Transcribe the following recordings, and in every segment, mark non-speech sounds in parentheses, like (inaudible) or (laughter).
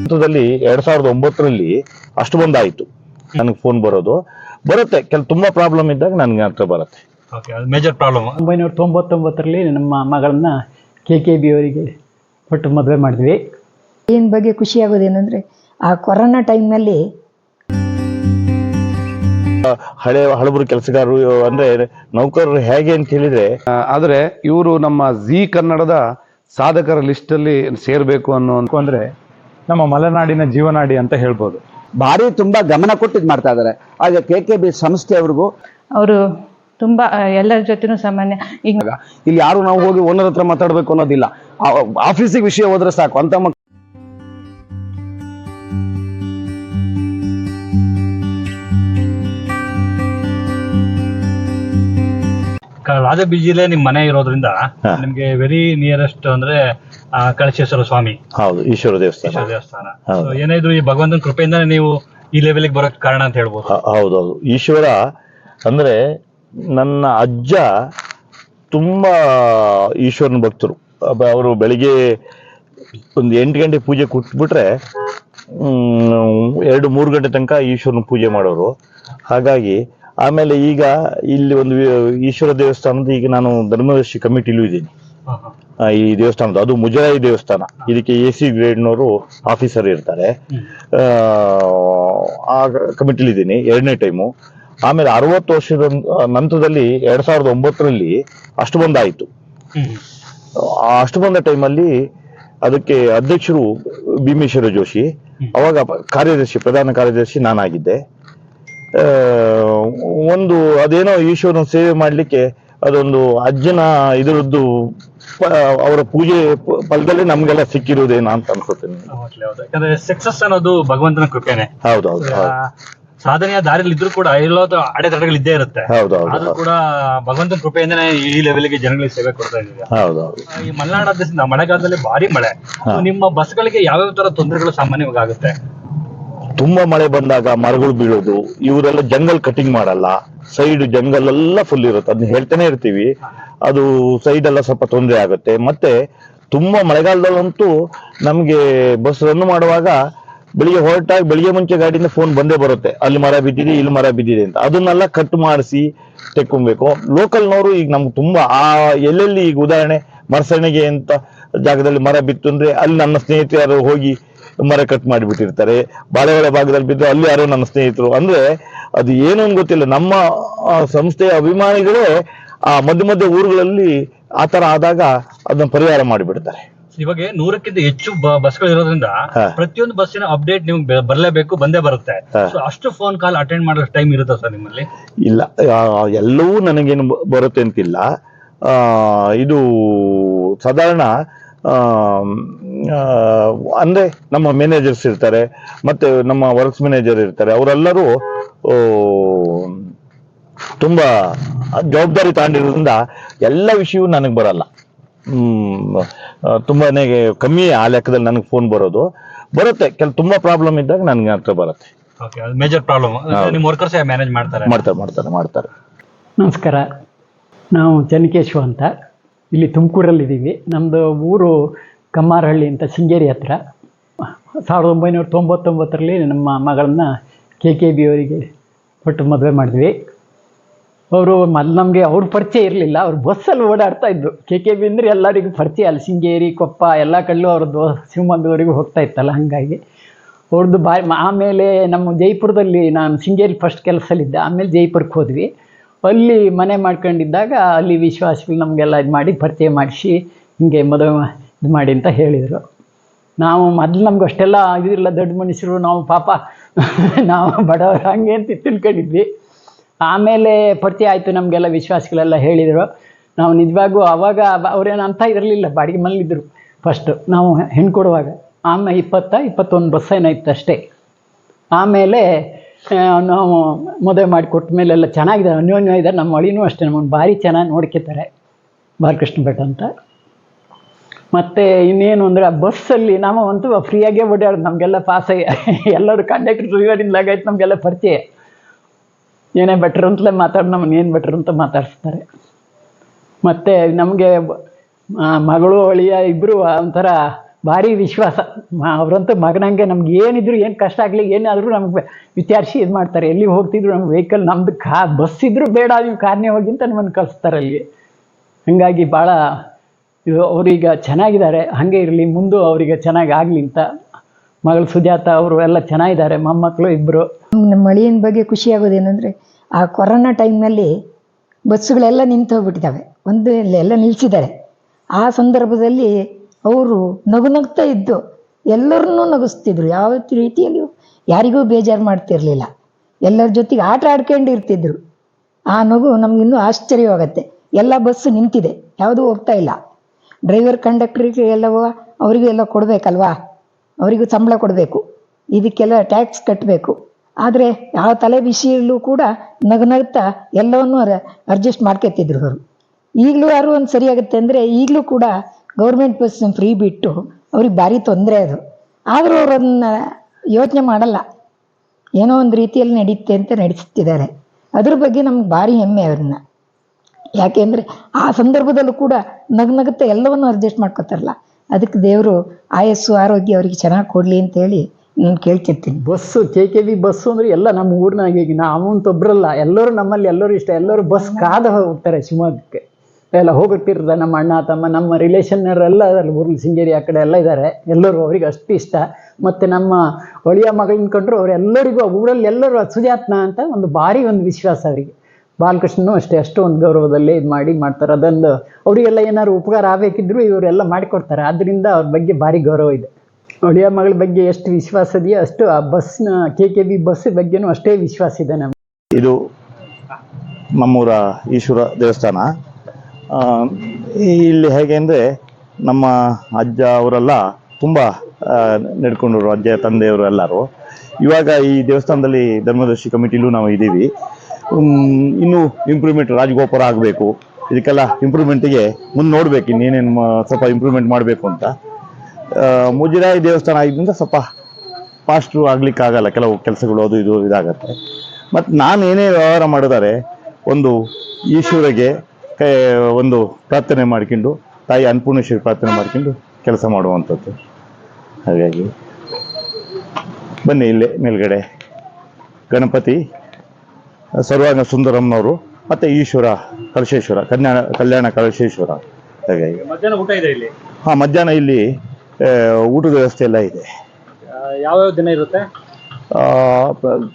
ಹಂತದಲ್ಲಿ ಎರಡ್ ಸಾವಿರದ ಒಂಬತ್ತರಲ್ಲಿ ಅಷ್ಟು ಬಂದಾಯ್ತು. ನನಗೆ ಫೋನ್ ಬರೋದು. ಬರುತ್ತೆ. ಕೆಲ ತುಂಬಾ ಪ್ರಾಬ್ಲಮ್ ಇದ್ದಾಗ ನನಗೆ ಅರ್ಥ ಬರುತ್ತೆ. ಓಕೆ ಅದು ಮೇಜರ್ ಪ್ರಾಬ್ಲಮ್ ಒಂಬೈನೂರ ತೊಂಬತ್ತೊಂಬತ್ತರಲ್ಲಿ ನಮ್ಮ ಮಗಳನ್ನ ಕೆ ಕೆ ಬಿ ಅವರಿಗೆ ಕೊಟ್ಟು ಮದುವೆ ಮಾಡಿದ್ವಿ. ಏನ್ ಬಗ್ಗೆ ಖುಷಿ ಆಗೋದೇನೆಂದ್ರೆ ಆ ಕೊರೋನಾ ಟೈಮ್ನಲ್ಲಿ ಹಳೆ ಹಳಬರು ಕೆಲಸಗಾರರು ಅಂದ್ರೆ ನೌಕರರು ಹೇಗೆ ಅಂತ ಹೇಳಿದ್ರೆ ಆದರೆ ಇವರು ನಮ್ಮ ಜಿ ಕನ್ನಡದ ಸಾಧಕರ ಲಿಸ್ಟ್ ಅಲ್ಲಿ ಸೇರ್ಬೇಕು ಅನ್ನೋ ಅಂದ್ರೆ ನಮ್ಮ ಮಲೆನಾಡಿನ ಜೀವನಾಡಿ ಅಂತ ಹೇಳ್ಬೋದು. ಭಾರಿ ತುಂಬಾ ಗಮನ ಕೊಟ್ಟಿದ್ ಇದು ಮಾಡ್ತಾ ಇದ್ದಾರೆ. ಹಾಗೆ ಕೆ ಕೆ ಬಿ ಸಂಸ್ಥೆಯವ್ರಿಗೂ ಅವರು ತುಂಬಾ ಎಲ್ಲರ ಜೊತೆನೂ ಸಾಮಾನ್ಯ ಈಗ ಇಲ್ಲಿ ಯಾರು ನಾವು ಹೋಗಿ ಓನರ್ ಹತ್ರ ಮಾತಾಡಬೇಕು ಅನ್ನೋದಿಲ್ಲ. ಆಫೀಸಿಗೆ ವಿಷಯ ಹೋದ್ರೆ ಸಾಕು. ಅಂತ ಮಕ್- ರಾಜ ಬೀಜಿಲೇ ನಿಮ್ ಮನೆ ಇರೋದ್ರಿಂದ. ನಿಮ್ಗೆ ವೆರಿ ನಿಯರೆಸ್ಟ್ ಅಂದ್ರೆ ಆ, ಕಳಶೇಶ್ವರ ಸ್ವಾಮಿ. ಹೌದು ಈಶ್ವರ ದೇವಸ್ಥಾನ. ಈಶ್ವರ ದೇವಸ್ಥಾನ. ಹೌದು. So, ಏನೇ ಇದ್ರು ಈ ಭಗವಂತನ ಕೃಪೆಯಿಂದ ನೀವು ಈ ಲೆವೆಲ್ಗೆ ಬರೋಕ್ ಕಾರಣ ಅಂತ ಹೇಳ್ಬೋದು. ಹ- ಹೌದೌದು. ಈಶ್ವರ ಅಂದ್ರೆ ನನ್ನ ಅಜ್ಜ ತುಂಬಾ ಈಶ್ವರನ ಭಕ್ತರು. ಅವರು ಬೆಳಿಗ್ಗೆ ಒಂದು ಎಂಟು ಗಂಟೆ ಪೂಜೆ ಕೊಟ್ಬಿಟ್ರೆ ಹ್ಮ್, ಎರಡು ಮೂರು ಗಂಟೆ ತನಕ ಈಶ್ವರನ ಪೂಜೆ ಮಾಡೋರು. ಹಾಗಾಗಿ ಆಮೇಲೆ ಈಗ ಇಲ್ಲಿ ಒಂದು ಈಶ್ವರ ದೇವಸ್ಥಾನದ ಈಗ ನಾನು ಧರ್ಮದರ್ಶಿ ಕಮಿಟಿಲೂ ಇದ್ದೀನಿ. ಈ ದೇವಸ್ಥಾನದ ಅದು ಮುಜರಾಯಿ ದೇವಸ್ಥಾನ. ಇದಕ್ಕೆ ಎ ಸಿ ಗ್ರೇಡ್ನವರು ಆಫೀಸರ್ ಇರ್ತಾರೆ. ಆ, ಕಮಿಟಿಲಿ ಇದ್ದೀನಿ ಎರಡನೇ ಟೈಮು. ಆಮೇಲೆ ಅರವತ್ತು ವರ್ಷದ ನಂತರದಲ್ಲಿ ಎರಡ್ ಸಾವಿರದ ಒಂಬತ್ತರಲ್ಲಿ ಅಷ್ಟು ಬಂದಾಯಿತು ಅಷ್ಟು ಬಂದ ಟೈಮಲ್ಲಿ ಅದಕ್ಕೆ ಅಧ್ಯಕ್ಷರು ಭೀಮೇಶ್ವರ ಜೋಶಿ ಅವಾಗ ಕಾರ್ಯದರ್ಶಿ ಪ್ರಧಾನ ಕಾರ್ಯದರ್ಶಿ ನಾನಾಗಿದ್ದೆ. ಒಂದು ಅದೇನೋ ಈಶ್ವರನ ಸೇವೆ ಮಾಡಲಿಕ್ಕೆ ಅದೊಂದು ಅಜ್ಜನ ಇದರದ್ದು ಅವರ ಪೂಜೆ ಫಲದಲ್ಲಿ ನಮ್ಗೆಲ್ಲ ಸಿಕ್ಕಿರುವುದೇನಾ ಅಂತ ಅನ್ಕೋತೀನಿ. ಯಾಕಂದ್ರೆ ಸಕ್ಸಸ್ ಅನ್ನೋದು ಭಗವಂತನ ಕೃಪೆನೆ. ಹೌದು ಸಾಧನೆಯ ದಾರಿಯಲ್ಲಿ ಇದ್ರು ಕೂಡ ಎಲ್ಲೋದು ಅಡೆತಡೆಗಳು ಇದ್ದೇ ಇರುತ್ತೆ. ಹೌದು ಹೌದು ಆದ್ರೂ ಕೂಡ ಭಗವಂತನ ಕೃಪೆಯಿಂದನೇ ಈ ಲೆವೆಲ್ಗೆ ಜನಗಳಿಗೆ ಸೇವೆ ಕೊಡ್ತಾ ಇದ್ದೀವಿ. ಈ ಮಲೆನಾಡ ಮಳೆಗಾಲದಲ್ಲಿ ಭಾರಿ ಮಳೆ. ನಿಮ್ಮ ಬಸ್ಗಳಿಗೆ ಯಾವ್ಯಾವ ತರ ತೊಂದರೆಗಳು ಸಾಮಾನ್ಯವಾಗಿ ಆಗುತ್ತೆ ತುಂಬಾ ಮಳೆ ಬಂದಾಗ ಮರಗಳು ಬೀಳೋದು, ಇವರೆಲ್ಲ ಜಂಗಲ್ ಕಟಿಂಗ್ ಮಾಡಲ್ಲ. ಸೈಡ್ ಜಂಗಲ್ ಎಲ್ಲ ಫುಲ್ ಇರುತ್ತೆ. ಅದನ್ನ ಹೇಳ್ತಾನೆ ಇರ್ತೀವಿ. ಅದು ಸೈಡ್ ಎಲ್ಲ ಸ್ವಲ್ಪ ತೊಂದರೆ ಆಗುತ್ತೆ. ಮತ್ತೆ ತುಂಬಾ ಮಳೆಗಾಲದಲ್ಲಂತೂ ನಮ್ಗೆ ಬಸ್ ರನ್ ಮಾಡುವಾಗ ಬೆಳಿಗ್ಗೆ ಹೊರಟಾಗಿ ಬೆಳಿಗ್ಗೆ ಮುಂಚೆ ಗಾಡಿಯಿಂದ ಫೋನ್ ಬಂದೇ ಬರುತ್ತೆ. ಅಲ್ಲಿ ಮರ ಬಿದ್ದಿದೆ, ಇಲ್ಲಿ ಮರ ಬಿದ್ದಿದೆ ಅಂತ. ಅದನ್ನೆಲ್ಲ ಕಟ್ ಮಾಡಿಸಿ ತೆಕ್ಕೊಬೇಕು. ಲೋಕಲ್ನವರು ಈಗ ನಮ್ಗೆ ತುಂಬಾ, ಆ ಎಲ್ಲೆಲ್ಲಿ ಈಗ ಉದಾಹರಣೆ ಮರಸಣಿಗೆ ಅಂತ ಜಾಗದಲ್ಲಿ ಮರ ಬಿತ್ತು ಅಂದ್ರೆ ಅಲ್ಲಿ ನನ್ನ ಸ್ನೇಹಿತರು ಹೋಗಿ ಮರ ಕಟ್ ಮಾಡಿಬಿಟ್ಟಿರ್ತಾರೆ. ಬಾಳೆಹೊಳೆ ಭಾಗದಲ್ಲಿ ಬಿದ್ದು ಅಲ್ಲಿ ಯಾರೋ ನಮ್ಮ ಸ್ನೇಹಿತರು. ಅಂದ್ರೆ ಅದು ಏನು ಅಂತ ಗೊತ್ತಿಲ್ಲ. ನಮ್ಮ ಸಂಸ್ಥೆಯ ಅಭಿಮಾನಿಗಳೇ ಆ ಮಧ್ಯ ಮಧ್ಯ ಊರುಗಳಲ್ಲಿ ಆ ತರ ಆದಾಗ ಅದನ್ನ ಪರಿಹಾರ ಮಾಡಿಬಿಡ್ತಾರೆ. ಇವಾಗ ನೂರಕ್ಕಿಂತ ಹೆಚ್ಚು ಬಸ್ಗಳು ಇರೋದ್ರಿಂದ ಪ್ರತಿಯೊಂದು ಬಸ್ಸಿನ ಅಪ್ಡೇಟ್ ನಿಮ್ಗೆ ಬರಲೇಬೇಕು ಬಂದೇ ಬರುತ್ತೆ. ಅಷ್ಟು ಫೋನ್ ಕಾಲ್ ಅಟೆಂಡ್ ಮಾಡೋ ಟೈಮ್ ಇರುತ್ತಾ ಸರ್ ನಿಮ್ಮಲ್ಲಿ? ಇಲ್ಲ. ಎಲ್ಲವೂ ನನಗೇನು ಬರುತ್ತೆ ಅಂತಿಲ್ಲ. ಆ, ಇದು ಸಾಧಾರಣ ಅಂದ್ರೆ ನಮ್ಮ ಮ್ಯಾನೇಜರ್ಸ್ ಇರ್ತಾರೆ ಮತ್ತೆ ನಮ್ಮ ವರ್ಕ್ಸ್ ಮ್ಯಾನೇಜರ್ ಇರ್ತಾರೆ ಅವರೆಲ್ಲರೂ ತುಂಬ ತುಂಬಾ ಜವಾಬ್ದಾರಿ ತಗೊಂಡಿರೋದ್ರಿಂದ ಎಲ್ಲ ವಿಷಯವೂ ನನಗೆ ಬರಲ್ಲ. ತುಂಬಾ ಕಮ್ಮಿ ಆ ಲೆಕ್ಕದಲ್ಲಿ ನನಗೆ ಫೋನ್ ಬರೋದು. ಬರುತ್ತೆ ಕೆಲ ತುಂಬಾ ಪ್ರಾಬ್ಲಮ್ ಇದ್ದಾಗ ನನಗೆ ಹತ್ರ ಬರುತ್ತೆ. ಓಕೆ ಅದು ಮೇಜರ್ ಪ್ರಾಬ್ಲಮ್. ನಿಮ್ಮ ವರ್ಕರ್ಸ್ ಮ್ಯಾನೇಜ್ ಮಾಡ್ತಾರೆ? ಮಾಡ್ತಾರೆ ಮಾಡ್ತಾರೆ ಮಾಡ್ತಾರೆ. ನಮಸ್ಕಾರ. ನಾವು ಚನ್ನಕೇಶವ ಅಂತ. ಇಲ್ಲಿ ತುಮಕೂರಲ್ಲಿದ್ದೀವಿ ನಮ್ಮದು ಊರು ಕಮ್ಮಾರಹಳ್ಳಿ ಅಂತ ಶೃಂಗೇರಿ ಹತ್ರ. ಸಾವಿರದ ಒಂಬೈನೂರ ತೊಂಬತ್ತೊಂಬತ್ತರಲ್ಲಿ ನಮ್ಮ ಮಗಳನ್ನ ಕೆ ಕೆ ಬಿ ಅವರಿಗೆ ಕೊಟ್ಟು ಮದುವೆ ಮಾಡಿದ್ವಿ. ಅವರು ಮೊದಲು ನಮಗೆ ಅವ್ರ ಪರಿಚಯ ಇರಲಿಲ್ಲ. ಅವ್ರು ಬಸ್ಸಲ್ಲಿ ಓಡಾಡ್ತಾ ಇದ್ದರು ಕೆ ಕೆ ಬಿ ಅಂದರೆ ಎಲ್ಲರಿಗೂ ಪರಿಚಯ. ಅಲ್ಲಿ ಶೃಂಗೇರಿ, ಕೊಪ್ಪ, ಎಲ್ಲ ಕಡೆಯೂ ಅವ್ರದ್ದು ಶಿವಮೊಗ್ಗದವರೆಗೂ ಹೋಗ್ತಾ ಇತ್ತಲ್ಲ, ಹಾಗಾಗಿ. ಅವ್ರದ್ದು ಬಾಯ್, ಆಮೇಲೆ ನಮ್ಮ ಜೈಪುರದಲ್ಲಿ ನಾನು ಶೃಂಗೇರಿ ಫಸ್ಟ್ ಕೆಲಸದಲ್ಲಿದ್ದೆ ಆಮೇಲೆ ಜೈಪುರಕ್ಕೆ ಹೋದ್ವಿ. ಅಲ್ಲಿ ಮನೆ ಮಾಡ್ಕೊಂಡಿದ್ದಾಗ ಅಲ್ಲಿ ವಿಶ್ವಾಸಗಳು ನಮಗೆಲ್ಲ ಇದು ಮಾಡಿ ಪರಿಚಯ ಮಾಡಿಸಿ ಹಿಂಗೆ ಮದುವೆ ಇದು ಮಾಡಿ ಅಂತ ಹೇಳಿದರು. ನಾವು ಮೊದಲು ನಮ್ಗೆ ಅಷ್ಟೆಲ್ಲ ಇದಿಲ್ಲ ದೊಡ್ಡ ಮನುಷ್ಯರು, ನಾವು ಪಾಪ (laughs) ನಾವು ಬಡವರು ಹಂಗೆ ಅಂತ ತಿಳ್ಕೊಂಡಿದ್ವಿ. ಆಮೇಲೆ ಪರಿಚಯ ಆಯಿತು ನಮಗೆಲ್ಲ ವಿಶ್ವಾಸಗಳೆಲ್ಲ ಹೇಳಿದರು. ನಾವು ನಿಜವಾಗೂ ಅವಾಗ ಅವ್ರೇನು ಅಂತ ಇರಲಿಲ್ಲ, ಬಾಡಿಗೆ ಮನೇಲಿದ್ದರು ಫಸ್ಟು ನಾವು ಹೆಣ್ಣು ಕೊಡುವಾಗ ಆಮೇಲೆ ಇಪ್ಪತ್ತ, ಇಪ್ಪತ್ತೊಂದು ಬಸ್ ಏನಾಯ್ತು ಅಷ್ಟೇ. ಆಮೇಲೆ ನಾವು ಮದುವೆ ಮಾಡಿ ಕೊಟ್ಟ ಮೇಲೆ ಎಲ್ಲ ಚೆನ್ನಾಗಿದೆ, ಅನ್ಯೋನ್ಯ ಇದೆ, ನಮ್ಮ ಹಳಿನೂ ಅಷ್ಟೇ, ನಮ್ಮನ್ನು ಭಾರಿ ಚೆನ್ನಾಗಿ ನೋಡ್ಕೋತಾರೆ ಬಾಲಕೃಷ್ಣ ಭಟ್ ಅಂತ. ಮತ್ತು ಇನ್ನೇನು ಅಂದರೆ ಬಸ್ಸಲ್ಲಿ ನಾವು ಅಂತೂ ಫ್ರೀಯಾಗೇ ಓಡಾಡೋದು, ನಮಗೆಲ್ಲ ಪಾಸ್ (laughs) ಎಲ್ಲರೂ ಕಂಡಕ್ಟರ್ ಡ್ರೈವರಿಂದ ಐತೆ ನಮಗೆಲ್ಲ ಪರಿಚಯ. ಏನೇ ಬೆಟ್ರ್ ಅಂತಲೇ ಮಾತಾಡಿ, ನಮ್ಮನ್ನು ಏನು ಬೆಟ್ರ್ ಅಂತ ಮಾತಾಡಿಸ್ತಾರೆ. ಮತ್ತು ನಮಗೆ ಮಗಳು, ಅಳಿಯ ಇಬ್ಬರು ಒಂಥರ ಭಾರಿ ವಿಶ್ವಾಸ. ಅವರಂತೂ ಮಗನಂಗೆ ನಮ್ಗೆ ಏನಿದ್ರು ಏನು ಕಷ್ಟ ಆಗಲಿ, ಏನಾದರೂ ನಮ್ಗೆ ವಿಚಾರಿಸಿ ಇದು ಮಾಡ್ತಾರೆ. ಎಲ್ಲಿ ಹೋಗ್ತಿದ್ರು ನಮ್ಗೆ ವೆಹಿಕಲ್ ನಮ್ದು ಕಾ ಬಸ್ ಇದ್ರೂ ಬೇಡ ನೀವು ಕಾರ್ನೇ ಹೋಗಿ ಅಂತ ನಮ್ಮನ್ನು ಕಳಿಸ್ತಾರೆ ಅಲ್ಲಿ. ಹಾಗಾಗಿ ಭಾಳ ಇದು ಅವರೀಗ ಚೆನ್ನಾಗಿದ್ದಾರೆ. ಹಾಗೆ ಇರಲಿ, ಮುಂದೆ ಅವರಿಗೆ ಚೆನ್ನಾಗಿ ಆಗಲಿ ಅಂತ. ಮಗಳು ಸುಜಾತ ಅವರು ಎಲ್ಲ ಚೆನ್ನಾಗಿದ್ದಾರೆ. ಮೊಮ್ಮಕ್ಕಳು ಇಬ್ಬರು ನಮ್ಮ ಮಳೆಯ ಬಗ್ಗೆ ಖುಷಿ ಆಗೋದೇನೆಂದರೆ ಆ ಕೊರೋನಾ ಟೈಮ್ನಲ್ಲಿ ಬಸ್ಸುಗಳೆಲ್ಲ ನಿಂತು ಹೋಗ್ಬಿಟ್ಟಿದ್ದಾವೆ ಒಂದು ಎಲ್ಲ ನಿಲ್ಲಿಸಿದ್ದಾರೆ ಆ ಸಂದರ್ಭದಲ್ಲಿ ಅವರು ನಗು ನಗ್ತಾ ಇದ್ದು ಎಲ್ಲರನ್ನೂ ನಗಿಸ್ತಿದ್ರು. ಯಾವ ರೀತಿಯಲ್ಲಿ ಯಾರಿಗೂ ಬೇಜಾರು ಮಾಡ್ತಿರ್ಲಿಲ್ಲ. ಎಲ್ಲರ ಜೊತೆಗೆ ಆಟ ಆಡ್ಕೊಂಡು ಇರ್ತಿದ್ರು ಆ ನಗು ನಮ್ಗಿನ್ನೂ ಆಶ್ಚರ್ಯವಾಗತ್ತೆ. ಎಲ್ಲ ಬಸ್ಸು ನಿಂತಿದೆ. ಯಾವುದೂ ಹೋಗ್ತಾ ಇಲ್ಲ. ಡ್ರೈವರ್ ಕಂಡಕ್ಟ್ರಿಗೆ ಎಲ್ಲವೋ ಅವರಿಗೂ ಎಲ್ಲ ಕೊಡಬೇಕಲ್ವಾ? ಅವರಿಗೂ ಸಂಬಳ ಕೊಡಬೇಕು. ಇದಕ್ಕೆಲ್ಲ ಟ್ಯಾಕ್ಸ್ ಕಟ್ಟಬೇಕು ಆದರೆ ಯಾವ ತಲೆ ಬಿಸಿಯಲ್ಲೂ ಕೂಡ ನಗನಗ್ತಾ ಎಲ್ಲವನ್ನೂ ಅಡ್ಜಸ್ಟ್ ಮಾಡ್ಕೊತಿದ್ರು ಅವರು. ಈಗಲೂ ಯಾರು ಒಂದು ಸರಿಯಾಗುತ್ತೆ ಅಂದರೆ ಈಗಲೂ ಕೂಡ ಗೌರ್ಮೆಂಟ್ ಬಸ್ ಫ್ರೀ ಬಿಟ್ಟು ಅವ್ರಿಗೆ ಭಾರಿ ತೊಂದರೆ ಅದು. ಆದರೂ ಅವರು ಅದನ್ನ ಯೋಚನೆ ಮಾಡಲ್ಲ. ಏನೋ ಒಂದು ರೀತಿಯಲ್ಲಿ ನಡೀತೆ ಅಂತ ನಡೆಸ್ತಿದ್ದಾರೆ. ಅದ್ರ ಬಗ್ಗೆ ನಮ್ಗೆ ಭಾರಿ ಹೆಮ್ಮೆ ಅವ್ರನ್ನ. ಯಾಕೆಂದರೆ ಆ ಸಂದರ್ಭದಲ್ಲೂ ಕೂಡ ನಗ್ನಗುತ್ತಾ ಎಲ್ಲವನ್ನು ಅಡ್ಜಸ್ಟ್ ಮಾಡ್ಕೋತಾರಲ್ಲ. ಅದಕ್ಕೆ ದೇವರು ಆಯಸ್ಸು, ಆರೋಗ್ಯ ಅವರಿಗೆ ಚೆನ್ನಾಗಿ ಕೊಡಲಿ ಅಂತ ಹೇಳಿ ನಾನು ಕೇಳ್ತಿರ್ತೀನಿ. Bus K K V bus ಅಂದ್ರೆ ಎಲ್ಲ ನಮ್ಮ ಊರಿನಾಗ ನಾವು ಒಬ್ಬರಲ್ಲ ಎಲ್ಲರೂ ನಮ್ಮಲ್ಲಿ ಎಲ್ಲರೂ ಇಷ್ಟ, ಎಲ್ಲರೂ ಬಸ್ ಕಾದ ಹೋಗ್ತಾರೆ ಶಿವಮೊಗ್ಗಕ್ಕೆ. ಎಲ್ಲ ಹೋಗುತ್ತಿರ್ತಾರೆ ನಮ್ಮ ಅಣ್ಣ, ತಮ್ಮ, ನಮ್ಮ ರಿಲೇಷನ್ನವರೆಲ್ಲ ಅದರಲ್ಲಿ ಊರಲ್ಲಿ ಸಿಂಗೇರಿ ಆ ಕಡೆ ಎಲ್ಲ ಇದ್ದಾರೆ ಎಲ್ಲರೂ ಅವ್ರಿಗೆ ಅಷ್ಟು ಇಷ್ಟ. ಮತ್ತು ನಮ್ಮ ಒಳಿಯ ಮಗಳನ್ನ ಕಂಡ್ರು ಅವರೆಲ್ಲರಿಗೂ, ಊರಲ್ಲಿ ಎಲ್ಲರೂ ಸುಜಾತ್ನ ಅಂತ ಒಂದು ಭಾರಿ ಒಂದು ವಿಶ್ವಾಸ ಅವರಿಗೆ. ಬಾಲಕೃಷ್ಣನು ಅಷ್ಟೇ, ಅಷ್ಟು ಒಂದು ಗೌರವದಲ್ಲಿ ಇದು ಮಾಡಿ ಮಾಡ್ತಾರೆ. ಅದೊಂದು ಅವರಿಗೆಲ್ಲ ಏನಾದ್ರು ಉಪಕಾರ ಆಗಬೇಕಿದ್ರು ಇವರೆಲ್ಲ ಮಾಡಿಕೊಡ್ತಾರೆ. ಆದ್ದರಿಂದ ಅವ್ರ ಬಗ್ಗೆ ಭಾರಿ ಗೌರವ ಇದೆ. ಒಳಿಯ ಮಗಳ ಬಗ್ಗೆ ಎಷ್ಟು ವಿಶ್ವಾಸ ಇದೆಯೋ ಅಷ್ಟು ಆ ಬಸ್ನ ಕೆ ಕೆ ಬಿ ಬಸ್ ಬಗ್ಗೆನೂ ಅಷ್ಟೇ ವಿಶ್ವಾಸ ಇದೆ ನಮ್ಗೆ. ಇದು ನಮ್ಮೂರ ಈಶ್ವರ ದೇವಸ್ಥಾನ. ಇಲ್ಲಿ ಹೇಗೆ ಅಂದರೆ ನಮ್ಮ ಅಜ್ಜ ಅವರೆಲ್ಲ ತುಂಬ ನಡ್ಕೊಂಡವರು, ಅಜ್ಜ, ತಂದೆಯವರು ಎಲ್ಲರೂ. ಇವಾಗ ಈ ದೇವಸ್ಥಾನದಲ್ಲಿ ಧರ್ಮದರ್ಶಿ ಕಮಿಟಿಲೂ ನಾವು ಇದ್ದೀವಿ. ಇನ್ನೂ ಇಂಪ್ರೂವ್ಮೆಂಟ್ ರಾಜಗೋಪುರ ಆಗಬೇಕು. ಇದಕ್ಕೆಲ್ಲ ಇಂಪ್ರೂವ್ಮೆಂಟಿಗೆ ಮುಂದೆ ನೋಡ್ಬೇಕು, ಇನ್ನೇನೇನು ಸ್ವಲ್ಪ ಇಂಪ್ರೂವ್ಮೆಂಟ್ ಮಾಡಬೇಕು ಅಂತ. ಮುಜರಾಯಿ ದೇವಸ್ಥಾನ ಆಗಿದ್ದರಿಂದ ಸ್ವಲ್ಪ ಫಾಸ್ಟು ಆಗಲಿಕ್ಕೆ ಆಗಲ್ಲ ಕೆಲವು ಕೆಲಸಗಳು ಅದು ಇದು ಇದಾಗತ್ತೆ. ಮತ್ತು ನಾನು ಏನೇ ವ್ಯವಹಾರ ಮಾಡಿದರೆ, ಒಂದು ಈಶ್ವರಿಗೆ ಒಂದು ಪ್ರಾರ್ಥನೆ ಮಾಡ್ಕೊಂಡು ತಾಯಿ ಅನ್ನಪೂರ್ಣೇಶ್ವರಿ ಪ್ರಾರ್ಥನೆ ಮಾಡ್ಕೊಂಡು ಕೆಲಸ ಮಾಡುವಂಥದ್ದು. ಹಾಗಾಗಿ ಬನ್ನಿ ಇಲ್ಲೇ ಮೇಲ್ಗಡೆ. ಗಣಪತಿ ಸರ್ವಾಂಗ ಸುಂದರಮ್ಮನವರು ಮತ್ತು ಈಶ್ವರ ಕಲಶೇಶ್ವರ ಕಲ್ಯಾಣ ಕಲ್ಯಾಣ ಕಲಶೇಶ್ವರ. ಹಾಗಾಗಿ ಮಧ್ಯಾಹ್ನ ಊಟ ಇದೆ ಇಲ್ಲಿ? ಹಾಂ ಮಧ್ಯಾಹ್ನ ಇಲ್ಲಿ ಊಟದ ವ್ಯವಸ್ಥೆ ಎಲ್ಲ ಇದೆ. ಯಾವ್ಯಾವ ದಿನ ಇರುತ್ತೆ?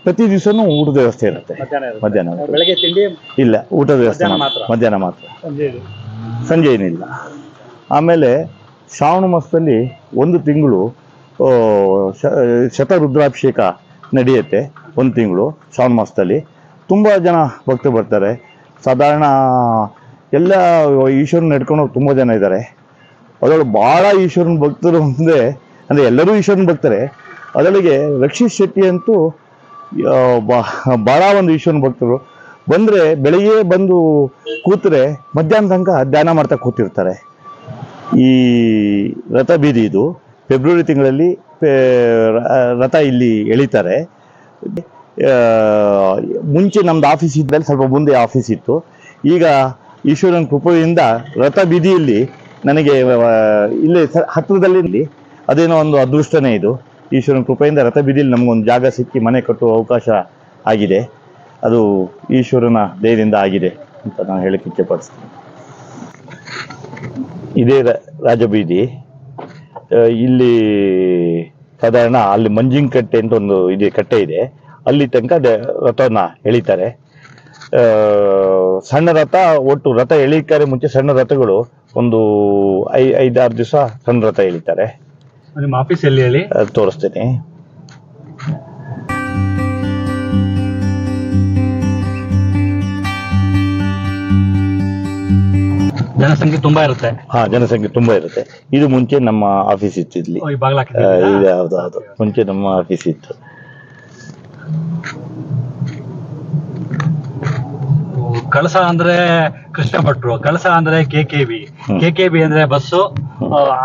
ಪ್ರತಿ ದಿವಸನೂ ಊಟದ ವ್ಯವಸ್ಥೆ ಇರುತ್ತೆ. ಮಧ್ಯಾಹ್ನ. ಬೆಳಗ್ಗೆ ತಿಂಡಿ ಇಲ್ಲ ಊಟದ ವ್ಯವಸ್ಥೆ ಮಧ್ಯಾಹ್ನ ಮಾತ್ರ. ಸಂಜೆ ಏನಿಲ್ಲ. ಆಮೇಲೆ ಶ್ರಾವಣ ಮಾಸದಲ್ಲಿ ಒಂದು ತಿಂಗಳು ಶತರುದ್ರಾಭಿಷೇಕ ನಡೆಯುತ್ತೆ ಒಂದು ತಿಂಗಳು ಶ್ರಾವಣ ಮಾಸದಲ್ಲಿ. ತುಂಬ ಜನ ಭಕ್ತರು ಬರ್ತಾರೆ. ಸಾಧಾರಣ ಎಲ್ಲ ಈಶ್ವರನ ನಡ್ಕೊಂಡು ತುಂಬ ಜನ ಇದ್ದಾರೆ. ಅದರೊಳಗೆ ಭಾಳ ಈಶ್ವರನ ಭಕ್ತರು ಅಂದರೆ ಅಂದರೆ ಎಲ್ಲರೂ ಈಶ್ವರನ ಭಕ್ತರೆ. ಅದರೊಳಗೆ ರಕ್ಷಿತ್ ಶೆಟ್ಟಿ ಅಂತೂ ಭಾಳ ಒಂದು ಈಶ್ವರನ ಭಕ್ತರು ಬಂದರೆ ಬೆಳಿಗ್ಗೆ ಬಂದು ಕೂತ್ರೆ ಮಧ್ಯಾಹ್ನ ತನಕ ಧ್ಯಾನ ಮಾಡ್ತಾ ಕೂತಿರ್ತಾರೆ. ಈ ರಥ ಬೀದಿ ಇದು. ಫೆಬ್ರವರಿ ತಿಂಗಳಲ್ಲಿ ರಥ ಇಲ್ಲಿ ಎಳಿತಾರೆ. ಮುಂಚೆ ನಮ್ದು ಆಫೀಸ್ ಇದ್ದಲ್ಲಿ ಸ್ವಲ್ಪ ಮುಂದೆ ಆಫೀಸ್ ಇತ್ತು. ಈಗ ಈಶ್ವರನ ಕೃಪೆಯಿಂದ ರಥ ಬೀದಿಯಲ್ಲಿ ನನಗೆ ಇಲ್ಲೇ ಹತ್ತಿರದಲ್ಲಿ ಅದೇನೋ ಒಂದು ಅದೃಷ್ಟನೇ ಇದು. ಈಶ್ವರನ ಕೃಪೆಯಿಂದ ರಥ ಬೀದಿಲಿ ನಮಗೊಂದು ಜಾಗ ಸಿಕ್ಕಿ ಮನೆ ಕಟ್ಟುವ ಅವಕಾಶ ಆಗಿದೆ. ಅದು ಈಶ್ವರನ ದಯದಿಂದ ಆಗಿದೆ ಅಂತ ನಾನು ಹೇಳಕ್ಕೆ ಇಚ್ಛೆಪಡಿಸ್ತೀನಿ. ಇದೇ ರಾಜಬೀದಿ. ಇಲ್ಲಿ ಸಾಧಾರಣ ಅಲ್ಲಿ ಮಂಜಿಂಕಟ್ಟೆ ಅಂತ ಒಂದು ಇದೆ, ಕಟ್ಟೆ ಇದೆ. ಅಲ್ಲಿ ತನಕ ರಥವನ್ನ ಎಳಿತಾರೆ. ಸಣ್ಣ ರಥ, ಒಟ್ಟು ರಥ ಎಳಿತಾರೆ ಮುಂಚೆ ಸಣ್ಣ ರಥಗಳು ಒಂದು ಐ, ಐದಾರು ದಿವಸ ಸಣ್ಣ ರಥ ಎಳಿತಾರೆ. ನಿಮ್ಮ ಆಫೀಸ್ ಎಲ್ಲಿ ಹೇಳಿ? ತೋರಿಸ್ತೀನಿ. ಜನಸಂಖ್ಯೆ ತುಂಬಾ ಇರುತ್ತೆ. ಹಾ ಜನಸಂಖ್ಯೆ ತುಂಬಾ ಇರುತ್ತೆ. ಇದು ಮುಂಚೆ ನಮ್ಮ ಆಫೀಸ್ ಇತ್ತು ಇಲ್ಲಿ ಓ, ಈ ಬಾಗ್ಲ ಆ, ಹಾಕಿದ್ದೀರಾ? ಹೌದು ಹೌದು ಮುಂಚೆ ನಮ್ಮ ಆಫೀಸ್ ಇತ್ತು. ಕಳಸ ಅಂದ್ರೆ ಕೃಷ್ಣ ಭಟ್ರು ಕಳಸ ಅಂದ್ರೆ K K B. K K B ಅಂದ್ರೆ ಬಸ್ಸು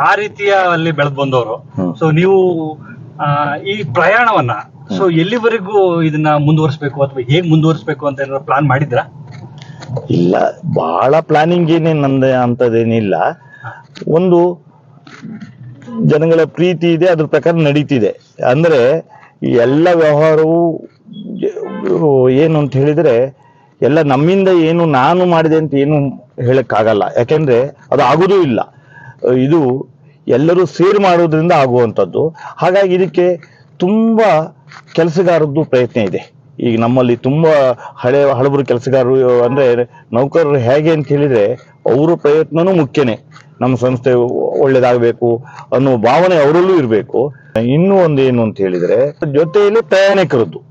ಆ, ರೀತಿಯ ಅಲ್ಲಿ ಬೆಳೆದ್ ಬಂದವರು. ಸೊ ನೀವು ಆ, ಈ ಪ್ರಯಾಣವನ್ನ ಸೊ ಎಲ್ಲಿವರೆಗೂ ಇದನ್ನ ಮುಂದುವರಿಸಬೇಕು ಅಥವಾ ಹೇಗ್ ಮುಂದುವರಿಸಬೇಕು ಅಂತ ಏನಾದ್ರು ಪ್ಲಾನ್ ಮಾಡಿದ್ರಾ? ಇಲ್ಲ ಬಹಳ ಪ್ಲಾನಿಂಗ್ ಏನೇನ್ ನಂದೆ ಅಂತದೇನಿಲ್ಲ. ಒಂದು ಜನಗಳ ಪ್ರೀತಿ ಇದೆ ಅದ್ರ ಪ್ರಕಾರ ನಡೀತಿದೆ. ಅಂದ್ರೆ ಎಲ್ಲ ವ್ಯವಹಾರವು ಏನು ಅಂತ ಹೇಳಿದ್ರೆ ಎಲ್ಲ ನಮ್ಮಿಂದ ಏನು ನಾನು ಮಾಡಿದೆ ಅಂತ ಏನು ಹೇಳಕ್ಕಾಗಲ್ಲ. ಯಾಕೆಂದ್ರೆ ಅದು ಆಗುದೂ ಇಲ್ಲ. ಇದು ಎಲ್ಲರೂ ಸೇರಿ ಮಾಡೋದ್ರಿಂದ ಆಗುವಂಥದ್ದು. ಹಾಗಾಗಿ ಇದಕ್ಕೆ ತುಂಬಾ ಕೆಲಸಗಾರದ್ದು ಪ್ರಯತ್ನ ಇದೆ. ಈಗ ನಮ್ಮಲ್ಲಿ ತುಂಬಾ ಹಳೆ ಹಳಬರು ಕೆಲಸಗಾರರು ಅಂದ್ರೆ ನೌಕರರು ಹೇಗೆ ಅಂತ ಹೇಳಿದ್ರೆ ಅವರ ಪ್ರಯತ್ನನೂ ಮುಖ್ಯನೇ. ನಮ್ಮ ಸಂಸ್ಥೆ ಒಳ್ಳೇದಾಗಬೇಕು ಅನ್ನೋ ಭಾವನೆ ಅವರಲ್ಲೂ ಇರಬೇಕು. ಇನ್ನೂ ಒಂದು ಏನು ಅಂತ ಹೇಳಿದ್ರೆ ಜೊತೆಯಲ್ಲಿ ಪ್ರಯಾಣಿಕರದ್ದು.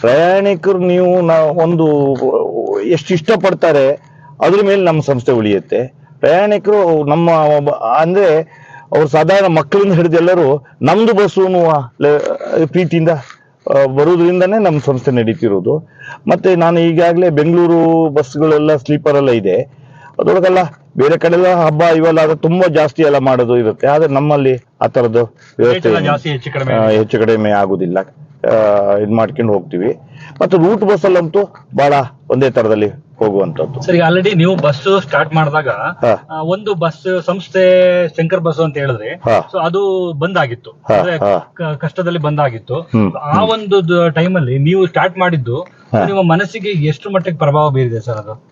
ಪ್ರಯಾಣಿಕರು ನೀವು ನಾ- ಒಂದು ಎಷ್ಟು ಇಷ್ಟಪಡ್ತಾರೆ ಅದ್ರ ಮೇಲೆ ನಮ್ಮ ಸಂಸ್ಥೆ ಉಳಿಯುತ್ತೆ. ಪ್ರಯಾಣಿಕರು ನಮ್ಮ ಅಂದ್ರೆ ಅವ್ರು ಸಾಧಾರಣ ಮಕ್ಕಳಿಂದ ಹಿಡಿದು ಎಲ್ಲರೂ ನಮ್ದು ಬಸ್ಸು ಪ್ರೀತಿಯಿಂದ ಬರುವುದರಿಂದನೇ ನಮ್ಮ ಸಂಸ್ಥೆ ನಡೀತಿರೋದು. ಮತ್ತೆ ನಾನು ಈಗಾಗಲೇ ಬೆಂಗಳೂರು ಬಸ್ಗಳೆಲ್ಲ ಸ್ಲೀಪರ್ ಎಲ್ಲ ಇದೆ. ಅದರೊಳಗೆಲ್ಲ ಬೇರೆ ಕಡೆ ಎಲ್ಲ ಹಬ್ಬ ಇವೆಲ್ಲ ಅದು ತುಂಬಾ ಜಾಸ್ತಿ ಎಲ್ಲ ಮಾಡೋದು ಇರುತ್ತೆ. ಆದ್ರೆ ನಮ್ಮಲ್ಲಿ ಆ ತರದ್ದು ವ್ಯವಸ್ಥೆ ಹೆಚ್ಚು ಕಡಿಮೆ ಆಗುದಿಲ್ಲ. ಇದು ಮಾಡ್ಕೊಂಡು ಹೋಗ್ತೀವಿ. ಮತ್ತು ರೂಟ್ ಬಸ್ ಅಲ್ಲಂತೂ ಬಹಳ ಒಂದೇ ತರದಲ್ಲಿ ಹೋಗುವಂತದ್ದು ಸರಿ ಆಲ್ರೆಡಿ ನೀವು ಬಸ್ ಸ್ಟಾರ್ಟ್ ಮಾಡಿದಾಗ ಒಂದು ಬಸ್ ಸಂಸ್ಥೆ ಶಂಕರ್ ಬಸ್ ಅಂತ ಹೇಳಿದ್ರೆ. ಸೊ ಅದು ಬಂದ್ ಆಗಿತ್ತು ಅಂದ್ರೆ ಕ- ಕಷ್ಟದಲ್ಲಿ ಬಂದ್ ಆಗಿತ್ತು ಆ ಒಂದು ಟೈಮ್ ಅಲ್ಲಿ ನೀವು ಸ್ಟಾರ್ಟ್ ಮಾಡಿದ್ದು ನಿಮ್ಮ ಮನಸ್ಸಿಗೆ ಎಷ್ಟು ಮಟ್ಟಿಗೆ ಪ್ರಭಾವ ಬೀರಿದೆ ಸರ್ ಅದು?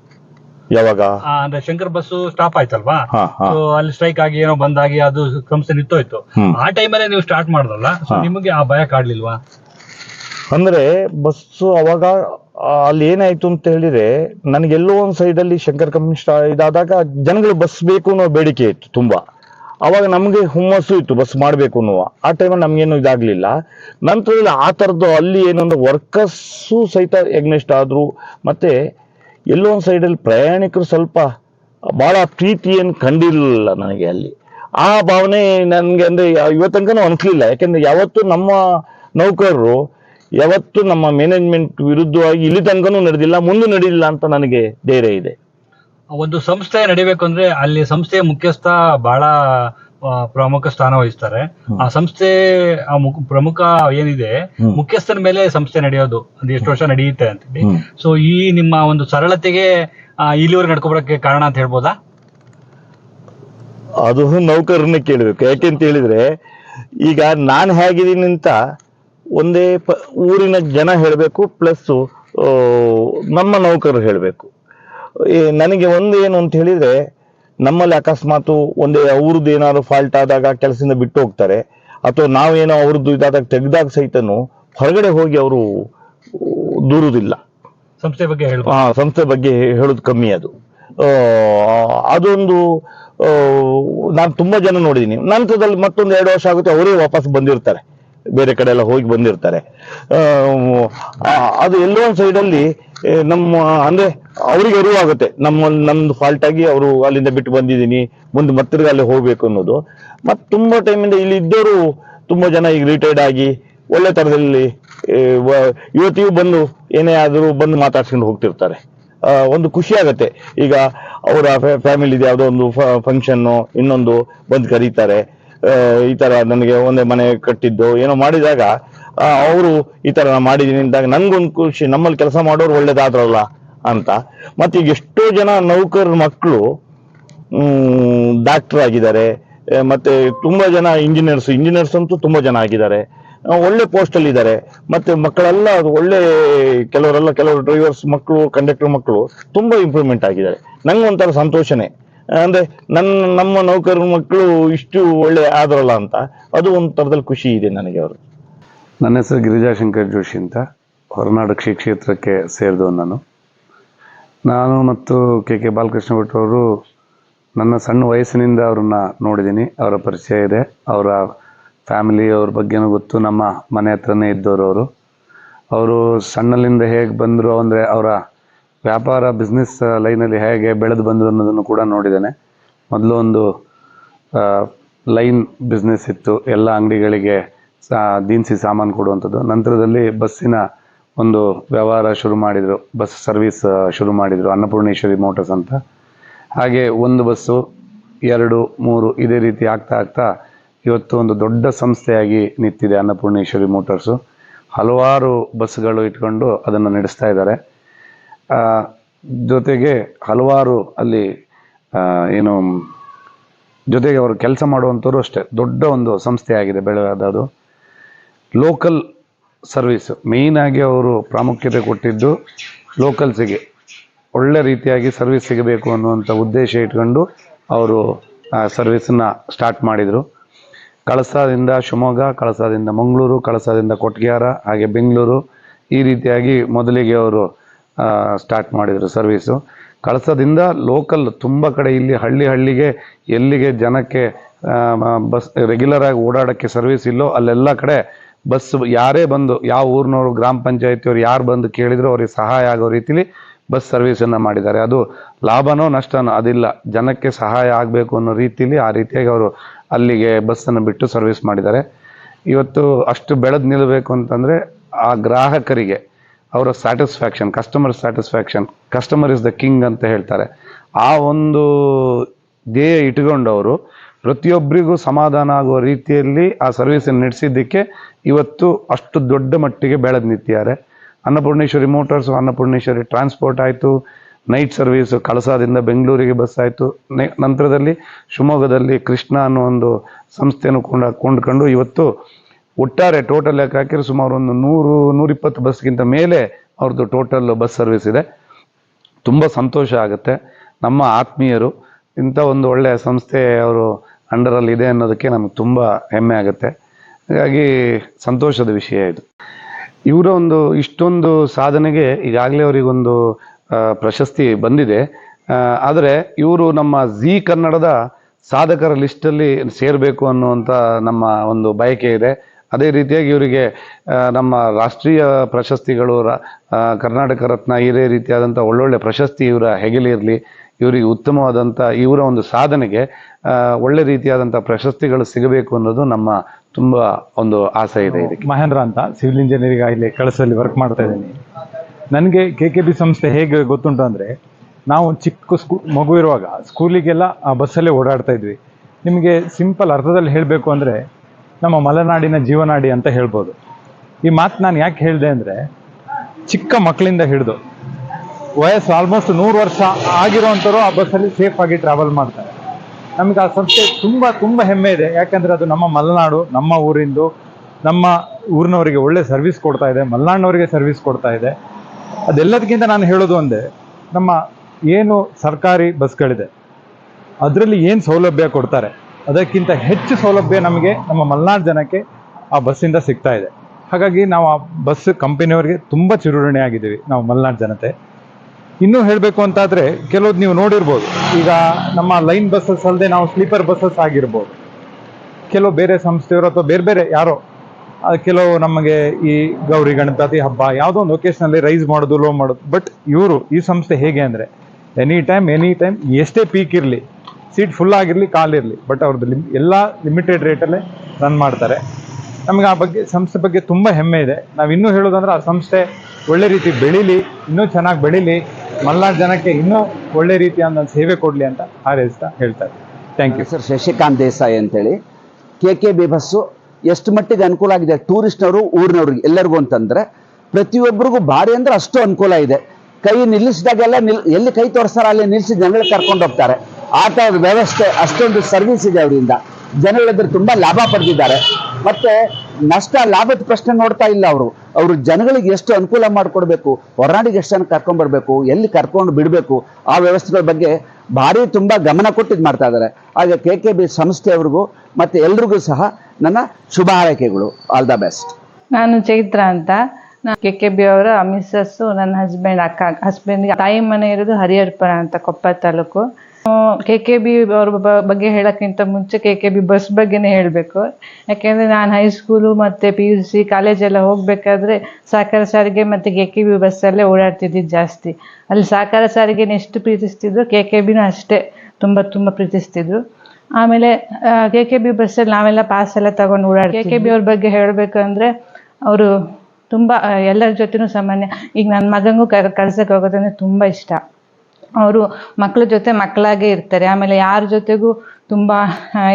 ಯಾವಾಗ? ಆ, ಅಂದ್ರೆ ಶಂಕರ್ ಬಸ್ ಸ್ಟಾಪ್ ಆಯ್ತಲ್ವಾ? ಹಾ, ಹಾ. ಸೊ ಅಲ್ಲಿ ಸ್ಟ್ರೈಕ್ ಆಗಿ ಏನೋ ಬಂದಾಗಿ ಅದು ಸಂಸ್ಥೆ ನಿಂತೋಯ್ತು. ಹ್ಮ್. ಆ ಟೈಮಲ್ಲೇ ನೀವು ಸ್ಟಾರ್ಟ್ ಮಾಡಿದ್ರಲ್ಲ ಸೊ. ನಿಮಗೆ ಆ ಭಯ ಕಾಡ್ಲಿಲ್ವಾ? ಅಂದ್ರೆ ಬಸ್ಸು ಅವಾಗ ಅಲ್ಲಿ ಏನಾಯ್ತು ಅಂತ ಹೇಳಿದ್ರೆ ನನಗೆಲ್ಲೋ ಒಂದು ಅಲ್ಲಿ ಶಂಕರ್ ಕಮ್ಯುನಿಸ್ಟ್ ಇದಾದಾಗ ಜನಗಳು ಬಸ್ ಬೇಕು ಅನ್ನೋ ಬೇಡಿಕೆ ಇತ್ತು ತುಂಬಾ. ಅವಾಗ ನಮಗೆ ಹುಮ್ಮಸ್ಸು ಇತ್ತು ಬಸ್ ಮಾಡಬೇಕು ಅನ್ನುವ. ಆ ಟೈಮಲ್ಲಿ ನಮ್ಗೇನು ಇದಾಗ್ಲಿಲ್ಲ. ನಂತರದಲ್ಲಿ ಆ ಥರದ್ದು ಅಲ್ಲಿ ಏನೊಂದು ವರ್ಕರ್ಸು ಸಹಿತ ಎಗ್ನೆಸ್ಟ್ ಆದ್ರು. ಮತ್ತೆ ಎಲ್ಲೋ ಒಂದ್ ಸೈಡಲ್ಲಿ ಪ್ರಯಾಣಿಕರು ಸ್ವಲ್ಪ ಬಹಳ ಪ್ರೀತಿಯನ್ನು ಕಂಡಿರಲಿಲ್ಲ ನನಗೆ ಅಲ್ಲಿ. ಆ ಭಾವನೆ ನನಗೆ ಅಂದ್ರೆ ಇವತ್ತನಕನೂ ಅನಿಸ್ಲಿಲ್ಲ. ಯಾಕೆಂದ್ರೆ ಯಾವತ್ತು ನಮ್ಮ ನೌಕರರು ಯಾವತ್ತು ನಮ್ಮ ಮ್ಯಾನೇಜ್ಮೆಂಟ್ ವಿರುದ್ಧವಾಗಿ ಇಲ್ಲಿ ತನಕನೂ ನಡೆದಿಲ್ಲ ಮುಂದೆ ನಡೆಯಲಿಲ್ಲ ಅಂತ ನನಗೆ ಧೈರ್ಯ ಇದೆ. ಒಂದು ಸಂಸ್ಥೆ ನಡಿಬೇಕು ಅಂದ್ರೆ ಅಲ್ಲಿ ಸಂಸ್ಥೆಯ ಮುಖ್ಯಸ್ಥ ಬಹಳ ಪ್ರಮುಖ ಸ್ಥಾನ ವಹಿಸ್ತಾರೆ. ಆ ಸಂಸ್ಥೆ ಆ ಮುಖ- ಪ್ರಮುಖ ಏನಿದೆ ಮುಖ್ಯಸ್ಥರ ಮುಖ್ಯಸ್ಥನ ಮೇಲೆ ಸಂಸ್ಥೆ ನಡೆಯೋದು ಅದು ಎಷ್ಟು ವರ್ಷ ನಡೆಯುತ್ತೆ ಅಂತೇಳಿ. ಸೊ ಈ ನಿಮ್ಮ ಒಂದು ಸರಳತೆಗೆ ಇಲ್ಲಿವರೆಗೆ ನಡ್ಕೊಬರಕ್ಕೆ ಕಾರಣ ಅಂತ ಹೇಳ್ಬೋದಾ? ಅದು ನೌಕರನ್ನೇ ಕೇಳಬೇಕು. ಯಾಕೆಂತ ಹೇಳಿದ್ರೆ ಈಗ ನಾನು ಹೇಗಿದ್ದೀನಿ ಅಂತ ಒಂದೇ ಪ ಊರಿನ ಜನ ಹೇಳಬೇಕು ಪ್ಲಸ್ ನಮ್ಮ ನೌಕರರು ಹೇಳಬೇಕು. ನನಗೆ ಒಂದು ಏನು ಅಂತ ಹೇಳಿದ್ರೆ ನಮ್ಮಲ್ಲಿ ಅಕಸ್ಮಾತು ಒಂದೇ ಅವ್ರದ್ದು ಏನಾದರೂ ಫಾಲ್ಟ್ ಆದಾಗ ಕೆಲಸದಿಂದ ಬಿಟ್ಟು ಹೋಗ್ತಾರೆ ಅಥವಾ ನಾವೇನೋ ಅವ್ರದ್ದು ಇದಾದಾಗ ತೆಗೆದಾಗ ಸಹಿತನು ಹೊರಗಡೆ ಹೋಗಿ ಅವರು ದೂರುವುದಿಲ್ಲ. ಸಂಸ್ಥೆ ಬಗ್ಗೆ ಹೇಳಿ ಆ, ಸಂಸ್ಥೆ ಬಗ್ಗೆ ಹೇಳೋದು ಕಮ್ಮಿ ಅದು. ಅದೊಂದು ನಾನು ತುಂಬ ಜನ ನೋಡಿದ್ದೀನಿ ನಂತರದಲ್ಲಿ ಮತ್ತೊಂದು ಎರಡು ವರ್ಷ ಆಗುತ್ತೆ ಅವರೇ ವಾಪಸ್ ಬಂದಿರ್ತಾರೆ. ಬೇರೆ ಕಡೆ ಎಲ್ಲ ಹೋಗಿ ಬಂದಿರ್ತಾರೆ. ಅದು ಎಲ್ಲೋ ಒಂದು ಅಲ್ಲಿ ನಮ್ಮ, ಅಂದ್ರೆ ಅವರಿಗೆ ಅರಿವಾಗುತ್ತೆ. ನಮ್ಮ, ನಮ್ದು ಫಾಲ್ಟ್ ಆಗಿ ಅವರು ಅಲ್ಲಿಂದ ಬಿಟ್ಟು ಬಂದಿದ್ದೀನಿ, ಮುಂದೆ ಮತ್ತೆ ಅಲ್ಲಿ ಹೋಗ್ಬೇಕು ಅನ್ನೋದು. ಮತ್ತೆ ತುಂಬಾ ಟೈಮಿಂದ ಇಲ್ಲಿ ಇದ್ದವರು ತುಂಬಾ ಜನ ಈಗ ರಿಟೈರ್ಡ್ ಆಗಿ ಒಳ್ಳೆ ತರದಲ್ಲಿ ಯುವತಿಯು ಬಂದು ಏನೇ ಆದರೂ ಬಂದು ಮಾತಾಡ್ಸ್ಕೊಂಡು ಹೋಗ್ತಿರ್ತಾರೆ. ಒಂದು ಖುಷಿ ಆಗತ್ತೆ. ಈಗ ಅವರ ಫ್ಯಾಮಿಲಿದು ಯಾವುದೋ ಒಂದು ಫಂಕ್ಷನ್ನು ಇನ್ನೊಂದು ಬಂದು ಕರೀತಾರೆ. ಈ ತರ ನನಗೆ ಒಂದೇ ಮನೆ ಕಟ್ಟಿದ್ದು, ಏನೋ ಮಾಡಿದಾಗ ಅವರು ಈ ತರ ಮಾಡಿದೀನಿ ಅಂದಾಗ ನಂಗೊಂದು ಖುಷಿ, ನಮ್ಮಲ್ಲಿ ಕೆಲಸ ಮಾಡೋರು ಒಳ್ಳೇದಾದ್ರಲ್ಲ ಅಂತ. ಮತ್ತೆ ಈಗ ಎಷ್ಟೋ ಜನ ನೌಕರರ ಮಕ್ಕಳು ಡಾಕ್ಟರ್ ಆಗಿದ್ದಾರೆ ಮತ್ತೆ ತುಂಬಾ ಜನ ಇಂಜಿನಿಯರ್ಸ್ ಇಂಜಿನಿಯರ್ಸ್ ಅಂತೂ ತುಂಬಾ ಜನ ಆಗಿದ್ದಾರೆ. ಒಳ್ಳೆ ಪೋಸ್ಟ್ ಅಲ್ಲಿ ಇದ್ದಾರೆ. ಮತ್ತೆ ಮಕ್ಕಳೆಲ್ಲ ಒಳ್ಳೆ ಕೆಲವರೆಲ್ಲ, ಕೆಲವರು ಡ್ರೈವರ್ಸ್ ಮಕ್ಕಳು ಕಂಡಕ್ಟರ್ ಮಕ್ಕಳು ತುಂಬಾ ಇಂಪ್ರೂವ್ಮೆಂಟ್ ಆಗಿದ್ದಾರೆ. ನಂಗೆ ಒಂಥರ ಸಂತೋಷನೇ. ಅಂದ್ರೆ ನನ್ನ, ನಮ್ಮ ನೌಕರರ ಮಕ್ಕಳು ಇಷ್ಟು ಒಳ್ಳೆ ಆದ್ರಲ್ಲ ಅಂತ, ಅದು ಒಂದು ತರದಲ್ಲಿ ಖುಷಿ ಇದೆ ನನಗೆ ಅವರು. ನನ್ನ ಹೆಸರು ಗಿರಿಜಾಶಂಕರ್ ಜೋಶಿ ಅಂತ, ಹೊರನಾಡು ಕೃಷಿ ಕ್ಷೇತ್ರಕ್ಕೆ ಸೇರಿದವನು ನಾನು. ನಾನು ಮತ್ತು ಕೆ ಕೆ ಬಾಲಕೃಷ್ಣ ಭಟ್ ಅವರು ನನ್ನ ಸಣ್ಣ ವಯಸ್ಸಿನಿಂದ ಅವ್ರನ್ನ ನೋಡಿದ್ದೀನಿ, ಅವರ ಪರಿಚಯ ಇದೆ, ಅವರ ಫ್ಯಾಮಿಲಿ, ಅವ್ರ ಬಗ್ಗೆನೂ ಗೊತ್ತು, ನಮ್ಮ ಮನೆ ಹತ್ರನೇ ಇದ್ದವರು ಅವರು. ಅವರು ಸಣ್ಣಲಿಂದ ಹೇಗೆ ಬಂದರು ಅಂದರೆ ಅವರ ವ್ಯಾಪಾರ ಬಿಸ್ನೆಸ್ ಲೈನಲ್ಲಿ ಹೇಗೆ ಬೆಳೆದು ಬಂದರು ಅನ್ನೋದನ್ನು ಕೂಡ ನೋಡಿದ್ದೇನೆ. ಮೊದಲು ಒಂದು ಲೈನ್ ಬಿಸ್ನೆಸ್ ಇತ್ತು. ಎಲ್ಲ ಅಂಗಡಿಗಳಿಗೆ ಸಾ, ದಿನಸಿ ಸಾಮಾನು ಕೊಡುವಂಥದ್ದು. ನಂತರದಲ್ಲಿ ಬಸ್ಸಿನ ಒಂದು ವ್ಯವಹಾರ ಶುರು ಮಾಡಿದರು. ಬಸ್ ಸರ್ವಿಸ್ ಶುರು ಮಾಡಿದರು. ಅನ್ನಪೂರ್ಣೇಶ್ವರಿ ಮೋಟರ್ಸ್ ಅಂತ. ಹಾಗೆ ಒಂದು ಬಸ್ಸು, ಎರಡು, ಮೂರು, ಇದೇ ರೀತಿ ಆಗ್ತಾ ಆಗ್ತಾ ಇವತ್ತು ಒಂದು ದೊಡ್ಡ ಸಂಸ್ಥೆಯಾಗಿ ನಿಂತಿದೆ ಅನ್ನಪೂರ್ಣೇಶ್ವರಿ ಮೋಟರ್ಸು ಹಲವಾರು ಬಸ್ಗಳು ಇಟ್ಕೊಂಡು ಅದನ್ನು ನಡೆಸ್ತಾ ಇದ್ದಾರೆ. ಜೊತೆಗೆ ಹಲವಾರು ಅಲ್ಲಿ ಏನು, ಜೊತೆಗೆ ಅವರು ಕೆಲಸ ಮಾಡುವಂಥವ್ರು ಅಷ್ಟೇ. ದೊಡ್ಡ ಒಂದು ಸಂಸ್ಥೆ ಆಗಿದೆ ಬೆಳಗಾದದು ಲೋಕಲ್ ಸರ್ವಿಸ್ ಮೇಯ್ನಾಗಿ ಅವರು ಪ್ರಾಮುಖ್ಯತೆ ಕೊಟ್ಟಿದ್ದು ಲೋಕಲ್ಸಿಗೆ ಒಳ್ಳೆ ರೀತಿಯಾಗಿ ಸರ್ವಿಸ್ ಸಿಗಬೇಕು ಅನ್ನುವಂಥ ಉದ್ದೇಶ ಇಟ್ಕೊಂಡು ಅವರು, ಆ ಸರ್ವಿಸನ್ನು ಸ್ಟಾರ್ಟ್ ಮಾಡಿದರು. ಕಳಸದಿಂದ ಶಿವಮೊಗ್ಗ, ಕಳಸದಿಂದ ಮಂಗಳೂರು, ಕಳಸದಿಂದ ಕೊಟ್ಗ್ಯಾರ ಹಾಗೆ ಬೆಂಗಳೂರು ಈ ರೀತಿಯಾಗಿ ಮೊದಲಿಗೆ ಅವರು ಸ್ಟಾರ್ಟ್ ಮಾಡಿದರು ಸರ್ವೀಸು ಕಳಸದಿಂದ ಲೋಕಲ್ ತುಂಬ ಕಡೆ ಇಲ್ಲಿ ಹಳ್ಳಿ ಹಳ್ಳಿಗೆ ಎಲ್ಲಿಗೆ ಜನಕ್ಕೆ ಬಸ್ ರೆಗ್ಯುಲರ್ ಆಗಿ ಓಡಾಡೋಕ್ಕೆ ಸರ್ವಿಸ್ ಇಲ್ಲೋ ಅಲ್ಲೆಲ್ಲ ಕಡೆ ಬಸ್ ಯಾರೇ ಬಂದು, ಯಾವ ಊರಿನವರು, ಗ್ರಾಮ ಪಂಚಾಯತಿಯವ್ರು ಯಾರು ಬಂದು ಕೇಳಿದ್ರು ಅವ್ರಿಗೆ ಸಹಾಯ ಆಗೋ ರೀತಿಲಿ ಬಸ್ ಸರ್ವಿಸನ್ನು ಮಾಡಿದ್ದಾರೆ. ಅದು ಲಾಭನೋ ನಷ್ಟನೋ ಅದಿಲ್ಲ. ಜನಕ್ಕೆ ಸಹಾಯ ಆಗಬೇಕು ಅನ್ನೋ ರೀತಿಲಿ ಆ ರೀತಿಯಾಗಿ ಅವರು ಅಲ್ಲಿಗೆ ಬಸ್ಸನ್ನು ಬಿಟ್ಟು ಸರ್ವಿಸ್ ಮಾಡಿದ್ದಾರೆ. ಇವತ್ತು ಅಷ್ಟು ಬೆಳೆದು ನಿಲ್ಲಬೇಕು ಅಂತಂದರೆ ಆ ಗ್ರಾಹಕರಿಗೆ ಅವರ satisfaction customer satisfaction customer is the king ಅಂತ ಹೇಳ್ತಾರೆ. ಆ ಒಂದು ಧ್ಯೇಯ ಇಟ್ಕೊಂಡು ಅವರು ಪ್ರತಿಯೊಬ್ಬರಿಗೂ ಸಮಾಧಾನ ಆಗುವ ರೀತಿಯಲ್ಲಿ ಆ ಸರ್ವಿಸನ್ನು ನಡೆಸಿದ್ದಕ್ಕೆ ಇವತ್ತು ಅಷ್ಟು ದೊಡ್ಡ ಮಟ್ಟಿಗೆ ಬೆಳೆದು ನಿಂತಿದ್ದಾರೆ. ಅನ್ನಪೂರ್ಣೇಶ್ವರಿ ಮೋಟಾರ್ಸು ಅನ್ನಪೂರ್ಣೇಶ್ವರಿ ಟ್ರಾನ್ಸ್ಪೋರ್ಟ್ ಆಯಿತು. ನೈಟ್ ಸರ್ವೀಸು ಕಳಸಾದಿಂದ ಬೆಂಗಳೂರಿಗೆ ಬಸ್ ಆಯಿತು. ನಂತರದಲ್ಲಿ ಶಿವಮೊಗ್ಗದಲ್ಲಿ ಕೃಷ್ಣ ಅನ್ನೋ ಒಂದು ಸಂಸ್ಥೆಯನ್ನು ಕೊಂಡ, ಕೊಂಡ್ಕೊಂಡು ಇವತ್ತು ಒಟ್ಟಾರೆ ಟೋಟಲ್ ಲೆಕ್ಕ ಹಾಕಿದ್ರೆ? ಸುಮಾರು ಒಂದು ನೂರು, ನೂರಿಪ್ಪತ್ತು ಬಸ್ಗಿಂತ ಮೇಲೆ ಅವ್ರದ್ದು ಟೋಟಲ್ ಬಸ್ ಸರ್ವಿಸ್ ಇದೆ. ತುಂಬ ಸಂತೋಷ ಆಗುತ್ತೆ. ನಮ್ಮ ಆತ್ಮೀಯರು, ಇಂಥ ಒಂದು ಒಳ್ಳೆಯ ಸಂಸ್ಥೆ ಅವರು ಅಂಡರಲ್ಲಿ ಇದೆ ಅನ್ನೋದಕ್ಕೆ ನಮ್ಗೆ ತುಂಬ ಹೆಮ್ಮೆ ಆಗುತ್ತೆ. ಹಾಗಾಗಿ ಸಂತೋಷದ ವಿಷಯ ಇದು. ಇವರ ಒಂದು ಇಷ್ಟೊಂದು ಸಾಧನೆಗೆ ಈಗಾಗಲೇ ಅವರಿಗೊಂದು ಪ್ರಶಸ್ತಿ ಬಂದಿದೆ. ಆದರೆ ಇವರು ನಮ್ಮ ಜಿ ಕನ್ನಡದ ಸಾಧಕರ ಲಿಸ್ಟಲ್ಲಿ ಸೇರಬೇಕು ಅನ್ನುವಂಥ ನಮ್ಮ ಒಂದು ಬಯಕೆ ಇದೆ. ಅದೇ ರೀತಿಯಾಗಿ ಇವರಿಗೆ ನಮ್ಮ ರಾಷ್ಟ್ರೀಯ ಪ್ರಶಸ್ತಿಗಳು ಕರ್ನಾಟಕ ರತ್ನ ಇದೇ ರೀತಿಯಾದಂಥ ಒಳ್ಳೊಳ್ಳೆ ಪ್ರಶಸ್ತಿ ಇವರ ಹೆಗಲಿರಲಿ ಇವರಿಗೆ ಉತ್ತಮವಾದಂಥ ಇವರ ಒಂದು ಸಾಧನೆಗೆ ಒಳ್ಳೆ ರೀತಿಯಾದಂಥ ಪ್ರಶಸ್ತಿಗಳು ಸಿಗಬೇಕು ಅನ್ನೋದು ನಮ್ಮ ತುಂಬ ಒಂದು ಆಸೆ ಇದೆ ಇದಕ್ಕೆ. ಮಹೇಂದ್ರ ಅಂತ ಸಿವಿಲ್ ಇಂಜಿನಿಯರಿಂಗ್ ಇಲ್ಲಿ ಕಳಸಲ್ಲಿ ವರ್ಕ್ ಮಾಡ್ತಾ ಇದ್ದೀನಿ. ನನಗೆ ಕೆ ಕೆ ಬಿ ಸಂಸ್ಥೆ ಹೇಗೆ ಗೊತ್ತುಂಟು ಅಂದರೆ, ನಾವು ಚಿಕ್ಕ ಸ್ಕೂ, ಮಗು ಇರುವಾಗ ಸ್ಕೂಲಿಗೆಲ್ಲ ಆ ಬಸ್ಸಲ್ಲೇ ಓಡಾಡ್ತಾ ಇದ್ವಿ. ನಿಮಗೆ ಸಿಂಪಲ್ ಅರ್ಥದಲ್ಲಿ ಹೇಳಬೇಕು ಅಂದರೆ ನಮ್ಮ ಮಲೆನಾಡಿನ ಜೀವನಾಡಿ ಅಂತ ಹೇಳ್ಬೋದು. ಈ ಮಾತು ನಾನು ಯಾಕೆ ಹೇಳಿದೆ ಅಂದರೆ, ಚಿಕ್ಕ ಮಕ್ಕಳಿಂದ ಹಿಡಿದು ವಯಸ್ಸು ಆಲ್ಮೋಸ್ಟ್ ನೂರು ವರ್ಷ ಆಗಿರೋವಂಥವ್ರು ಆ ಬಸ್ಸಲ್ಲಿ ಸೇಫಾಗಿ ಟ್ರಾವೆಲ್ ಮಾಡ್ತಾರೆ. ನಮಗೆ ಆ ಸಂಸ್ಥೆ ತುಂಬ ತುಂಬ ಹೆಮ್ಮೆ ಇದೆ. ಯಾಕಂದರೆ ಅದು ನಮ್ಮ ಮಲೆನಾಡು, ನಮ್ಮ ಊರಿಂದು, ನಮ್ಮ ಊರಿನವರಿಗೆ ಒಳ್ಳೆ ಸರ್ವಿಸ್ ಕೊಡ್ತಾ ಇದೆ, ಮಲೆನಾಡಿನವರಿಗೆ ಸರ್ವಿಸ್ ಕೊಡ್ತಾ ಇದೆ. ಅದೆಲ್ಲದಕ್ಕಿಂತ ನಾನು ಹೇಳೋದು ಒಂದೇ, ನಮ್ಮ ಏನು ಸರ್ಕಾರಿ ಬಸ್ಗಳಿದೆ ಅದರಲ್ಲಿ ಏನು ಸೌಲಭ್ಯ ಕೊಡ್ತಾರೆ? ಅದಕ್ಕಿಂತ ಹೆಚ್ಚು ಸೌಲಭ್ಯ ನಮಗೆ ನಮ್ಮ ಮಲೆನಾಡು ಜನಕ್ಕೆ ಆ ಬಸ್ಸಿಂದ ಸಿಗ್ತಾ ಇದೆ. ಹಾಗಾಗಿ ನಾವು ಆ ಬಸ್ ಕಂಪನಿಯವರಿಗೆ ತುಂಬ ಚಿರುಣೆ ಆಗಿದ್ದೀವಿ, ನಾವು ಮಲೆನಾಡು ಜನತೆ. ಇನ್ನೂ ಹೇಳಬೇಕು ಅಂತಾದರೆ, ಕೆಲವ್ದು ನೀವು ನೋಡಿರ್ಬೋದು. ಈಗ ನಮ್ಮ ಲೈನ್ ಬಸ್ಸಸ್ ಅಲ್ಲದೆ ನಾವು ಸ್ಲೀಪರ್ ಬಸ್ಸಸ್ ಆಗಿರ್ಬೋದು. ಕೆಲವು ಬೇರೆ ಸಂಸ್ಥೆಯವರು ಅಥವಾ ಬೇರೆ ಬೇರೆ ಯಾರೋ ಕೆಲವು ನಮಗೆ ಈ ಗೌರಿ, ಗಣಪತಿ ಹಬ್ಬ ಯಾವುದೋ ಒಂದು ಒಕೇಶನಲ್ಲಿ ರೈಸ್ ಮಾಡೋದು, ಲೋ ಮಾಡೋದು. ಬಟ್ ಇವರು ಈ ಸಂಸ್ಥೆ ಹೇಗೆ ಅಂದರೆ ಎನಿ ಟೈಮ್ ಎನಿ ಟೈಮ್ ಎಷ್ಟೇ ಪೀಕ್ ಇರಲಿ ಸೀಟ್ ಫುಲ್ ಆಗಿರಲಿ ಕಾಲಿರಲಿ ಬಟ್ ಅವ್ರದ್ದು ಲಿಮ್ ಎಲ್ಲ ಲಿಮಿಟೆಡ್ ರೇಟಲ್ಲೇ ರನ್ ಮಾಡ್ತಾರೆ. ನಮಗೆ ಆ ಬಗ್ಗೆ, ಸಂಸ್ಥೆ ಬಗ್ಗೆ ತುಂಬ ಹೆಮ್ಮೆ ಇದೆ. ನಾವು ಇನ್ನೂ ಹೇಳೋದಂದ್ರೆ ಆ ಸಂಸ್ಥೆ ಒಳ್ಳೆ ರೀತಿ ಬೆಳೀಲಿ, ಇನ್ನೂ ಚೆನ್ನಾಗಿ ಬೆಳೀಲಿ, ಮಲ್ನಾಡು ಜನಕ್ಕೆ ಇನ್ನೂ ಒಳ್ಳೆ ರೀತಿಯಾದ ಸೇವೆ ಕೊಡಲಿ ಅಂತ ಹಾರೈಸ್ತಾ ಹೇಳ್ತಾರೆ. Thank you sir, Shashikant Desai ಅಂತೇಳಿ. ಕೆ ಕೆ ಬಿ ಬಸ್ಸು ಎಷ್ಟು ಮಟ್ಟಿಗೆ ಅನುಕೂಲ ಆಗಿದೆ? ಟೂರಿಸ್ಟ್ನವರು, ಊರಿನವ್ರಿಗೆ, ಎಲ್ಲರಿಗೂ ಅಂತಂದರೆ ಪ್ರತಿಯೊಬ್ಬರಿಗೂ ಭಾರಿ ಅಂದರೆ ಅಷ್ಟು ಅನುಕೂಲ ಇದೆ. ಕೈ ನಿಲ್ಲಿಸಿದಾಗೆಲ್ಲ ನಿಲ್, ಎಲ್ಲಿ ಕೈ ತೋರಿಸ್ತಾರೋ ಅಲ್ಲಿ ನಿಲ್ಲಿಸಿ ಜನಗಳಿಗೆ ಕರ್ಕೊಂಡು ಹೋಗ್ತಾರೆ. ಆ ಥರದ ವ್ಯವಸ್ಥೆ ಅಷ್ಟೊಂದು ಸರ್ವಿಸ್ ಇದೆ ಅವರಿಂದ. ಜನಗಳಿದ್ರೆ ತುಂಬಾ ಲಾಭ ಪಡೆದಿದ್ದಾರೆ. ಮತ್ತೆ ನಷ್ಟ ಲಾಭದ ಪ್ರಶ್ನೆ ನೋಡ್ತಾ ಇಲ್ಲ ಅವರು. ಅವರು ಜನಗಳಿಗೆ ಎಷ್ಟು ಅನುಕೂಲ ಮಾಡಿಕೊಡ್ಬೇಕು, ಹೊರನಾಡಿಗೆ ಎಷ್ಟು ಜನ ಕರ್ಕೊಂಡ್ ಬರ್ಬೇಕು, ಎಲ್ಲಿ ಕರ್ಕೊಂಡು ಬಿಡಬೇಕು, ಆ ವ್ಯವಸ್ಥೆಗಳ ಬಗ್ಗೆ ಭಾರಿ ತುಂಬಾ ಗಮನ ಕೊಟ್ಟು ಇದು ಮಾಡ್ತಾ ಇದ್ದಾರೆ. ಹಾಗೆ ಕೆ ಕೆ ಬಿ ಸಂಸ್ಥೆಯವ್ರಿಗೂ ಮತ್ತೆ ಎಲ್ರಿಗೂ ಸಹ ನನ್ನ ಶುಭ ಹಾರೈಕೆಗಳು. ಆಲ್ ದ ಬೆಸ್ಟ್ ನಾನು ಚೈತ್ರ ಅಂತ. ಕೆ ಕೆ ಬಿ ಅವರ ಮಿಸ್ಸಸ್ಸು ನನ್ನ ಹಸ್ಬೆಂಡ್ ಅಕ್ಕ ಹಸ್ಬೆಂಡ್ಗೆ ತಾಯಿ ಮನೆ ಇರೋದು ಹರಿಹರಪುರ ಅಂತ ಕೊಪ್ಪ ತಾಲೂಕು. ಕೆ ಬಿ ಅವ್ರ ಬಗ್ಗೆ ಹೇಳೋಕ್ಕಿಂತ ಮುಂಚೆ ಕೆ ಬಿ ಬಸ್ ಬಗ್ಗೆನೇ ಹೇಳಬೇಕು. ಯಾಕೆಂದರೆ ನಾನು ಹೈಸ್ಕೂಲು ಮತ್ತು ಪಿ ಯು ಸಿ ಕಾಲೇಜೆಲ್ಲ ಹೋಗಬೇಕಾದ್ರೆ ಸಹಕಾರ ಸಾರಿಗೆ ಮತ್ತು ಕೆ ಕೆ ಬಿ ಬಸ್ಸಲ್ಲೇ ಓಡಾಡ್ತಿದ್ದಿದ್ದು ಜಾಸ್ತಿ. ಅಲ್ಲಿ ಸಹಕಾರ ಸಾರಿಗೆನ ಎಷ್ಟು ಪ್ರೀತಿಸ್ತಿದ್ರು ಕೆ ಕೆ ಅಷ್ಟೇ ತುಂಬ ತುಂಬ ಪ್ರೀತಿಸ್ತಿದ್ರು. ಆಮೇಲೆ ಕೆ ಕೆ ಬಿ ಬಸ್ಸಲ್ಲಿ ನಾವೆಲ್ಲ ಪಾಸ್ ಎಲ್ಲ ತಗೊಂಡು ಓಡಾಡಿ ಕೆ ಕೆ ಬಿ ಅವ್ರ ಬಗ್ಗೆ ಹೇಳಬೇಕಂದ್ರೆ ಅವರು ತುಂಬ ಎಲ್ಲರ ಜೊತೆನೂ ಸಾಮಾನ್ಯ, ಈಗ ನನ್ನ ಮಗನಿಗೂ ಕಳ್ಸಕ್ಕೆ ಹೋಗೋದಂದ್ರೆ ತುಂಬ ಇಷ್ಟ. ಅವರು ಮಕ್ಕಳ ಜೊತೆ ಮಕ್ಕಳಾಗೇ ಇರ್ತಾರೆ. ಆಮೇಲೆ ಯಾರ ಜೊತೆಗೂ ತುಂಬ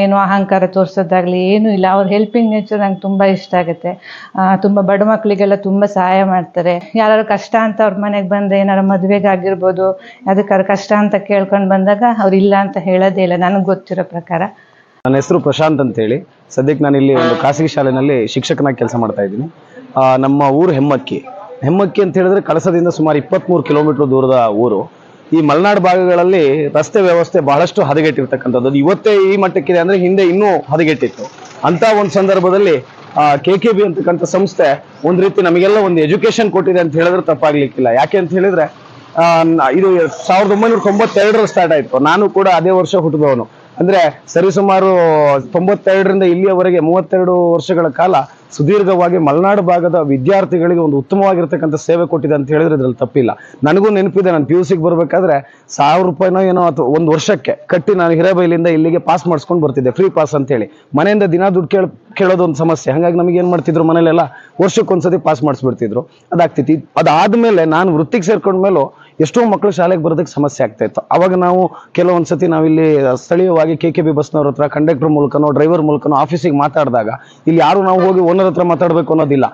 ಏನು ಅಹಂಕಾರ ತೋರಿಸೋದಾಗಲಿ ಏನೂ ಇಲ್ಲ. ಅವ್ರ ಹೆಲ್ಪಿಂಗ್ ನೇಚರ್ ನಂಗೆ ತುಂಬ ಇಷ್ಟ ಆಗುತ್ತೆ. ತುಂಬ ಬಡ ಮಕ್ಕಳಿಗೆಲ್ಲ ತುಂಬ ಸಹಾಯ ಮಾಡ್ತಾರೆ. ಯಾರು ಕಷ್ಟ ಅಂತ ಅವ್ರ ಮನೆಗೆ ಬಂದರೆ ಏನಾರು ಮದುವೆಗಾಗಿರ್ಬೋದು ಅದಕ್ಕಾದ್ರು ಕಷ್ಟ ಅಂತ ಕೇಳ್ಕೊಂಡು ಬಂದಾಗ ಅವ್ರು ಇಲ್ಲ ಅಂತ ಹೇಳೋದೇ ಇಲ್ಲ. ನನಗೆ ಗೊತ್ತಿರೋ ಪ್ರಕಾರ. ನನ್ನ ಹೆಸರು ಪ್ರಶಾಂತ್ ಅಂತೇಳಿ. ಸದ್ಯಕ್ಕೆ ನಾನು ಇಲ್ಲಿ ಒಂದು ಖಾಸಗಿ ಶಾಲೆಯಲ್ಲಿ ಶಿಕ್ಷಕನಾಗಿ ಕೆಲಸ ಮಾಡ್ತಾ ಇದ್ದೀನಿ. ನಮ್ಮ ಊರು ಹೆಮ್ಮಕ್ಕಿ. ಹೆಮ್ಮಕ್ಕಿ ಅಂತ ಹೇಳಿದ್ರೆ ಕಳಸದಿಂದ ಸುಮಾರು ಇಪ್ಪತ್ತ್ಮೂರು ಕಿಲೋಮೀಟರ್ ದೂರದ ಊರು. ಈ ಮಲೆನಾಡು ಭಾಗಗಳಲ್ಲಿ ರಸ್ತೆ ವ್ಯವಸ್ಥೆ ಬಹಳಷ್ಟು ಹದಗೆಟ್ಟಿರ್ತಕ್ಕಂಥದ್ದು. ಇವತ್ತೇ ಈ ಮಟ್ಟಕ್ಕಿದೆ ಅಂದ್ರೆ ಹಿಂದೆ ಇನ್ನೂ ಹದಗೆಟ್ಟಿತ್ತು. ಅಂತ ಒಂದು ಸಂದರ್ಭದಲ್ಲಿ ಕೆ ಕೆ ಬಿ ಅಂತಕ್ಕಂಥ ಸಂಸ್ಥೆ ಒಂದು ರೀತಿ ನಮಗೆಲ್ಲ ಒಂದು ಎಜುಕೇಶನ್ ಕೊಟ್ಟಿದೆ ಅಂತ ಹೇಳಿದ್ರೆ ತಪ್ಪಾಗ್ಲಿಕ್ಕಿಲ್ಲ. ಯಾಕೆ ಅಂತ ಹೇಳಿದ್ರೆ ಇದು ಸಾವಿರದ ಒಂಬೈನೂರ ತೊಂಬತ್ತೆರಡರ ಸ್ಟಾರ್ಟ್ ಆಯ್ತು. ನಾನು ಕೂಡ ಅದೇ ವರ್ಷ ಹುಟ್ಟಿದವನು. ಅಂದ್ರೆ ಸರಿಸುಮಾರು ತೊಂಬತ್ತೆರಡರಿಂದ ಇಲ್ಲಿಯವರೆಗೆ ಮೂವತ್ತೆರಡು ವರ್ಷಗಳ ಕಾಲ ಸುದೀರ್ಘವಾಗಿ ಮಲೆನಾಡು ಭಾಗದ ವಿದ್ಯಾರ್ಥಿಗಳಿಗೆ ಒಂದು ಉತ್ತಮವಾಗಿರ್ತಕ್ಕಂಥ ಸೇವೆ ಕೊಟ್ಟಿದೆ ಅಂತ ಹೇಳಿದ್ರೆ ಇದ್ರಲ್ಲಿ ತಪ್ಪಿಲ್ಲ. ನನಗೂ ನೆನಪಿದೆ, ನಾನು ಪಿ ಯು ಸಿಗೆ ಬರಬೇಕಾದ್ರೆ ಸಾವಿರ ರೂಪಾಯಿನೋ ಏನೋ ಅಥವಾ ಒಂದು ವರ್ಷಕ್ಕೆ ಕಟ್ಟಿ ನಾನು ಹಿರೇಬೈಲಿಂದ ಇಲ್ಲಿಗೆ ಪಾಸ್ ಮಾಡಿಸ್ಕೊಂಡು ಬರ್ತಿದ್ದೆ ಫ್ರೀ ಪಾಸ್ ಅಂತ ಹೇಳಿ ಮನೆಯಿಂದ ದಿನ ದುಡ್ಡು ಕೇಳ, ಕೇಳೋದು ಒಂದು ಸಮಸ್ಯೆ. ಹಾಗಾಗಿ ನಮಗೆ ಏನು ಮಾಡ್ತಿದ್ರು ಮನೇಲೆಲ್ಲ ವರ್ಷಕ್ಕೊಂದ್ಸತಿ ಪಾಸ್ ಮಾಡಿಸ್ಬಿಡ್ತಿದ್ರು. ಅದಾಗ್ತಿತ್ತು. ಅದಾದ್ಮೇಲೆ ನಾನು ವೃತ್ತಿಗೆ ಸೇರ್ಕೊಂಡ್ಮೇಲೂ ಎಷ್ಟೋ ಮಕ್ಕಳು ಶಾಲೆಗೆ ಬರೋದಕ್ಕೆ ಸಮಸ್ಯೆ ಆಗ್ತಾ ಇತ್ತು. ಅವಾಗ ನಾವು ಕೆಲವೊಂದ್ಸತಿ ನಾವಿಲ್ಲಿ ಸ್ಥಳೀಯವಾಗಿ ಕೆ ಕೆ ಬಿ ಬಸ್ನವ್ರ ಹತ್ರ ಕಂಡಕ್ಟರ್ ಮೂಲಕನೋ ಡ್ರೈವರ್ ಮೂಲಕನೋ ಆಫೀಸಿಗೆ ಮಾತಾಡಿದಾಗ ಇಲ್ಲಿ ಯಾರು ನಾವು ಹೋಗಿ ಓನರ್ ಹತ್ರ ಮಾತಾಡಬೇಕು ಅನ್ನೋದಿಲ್ಲ.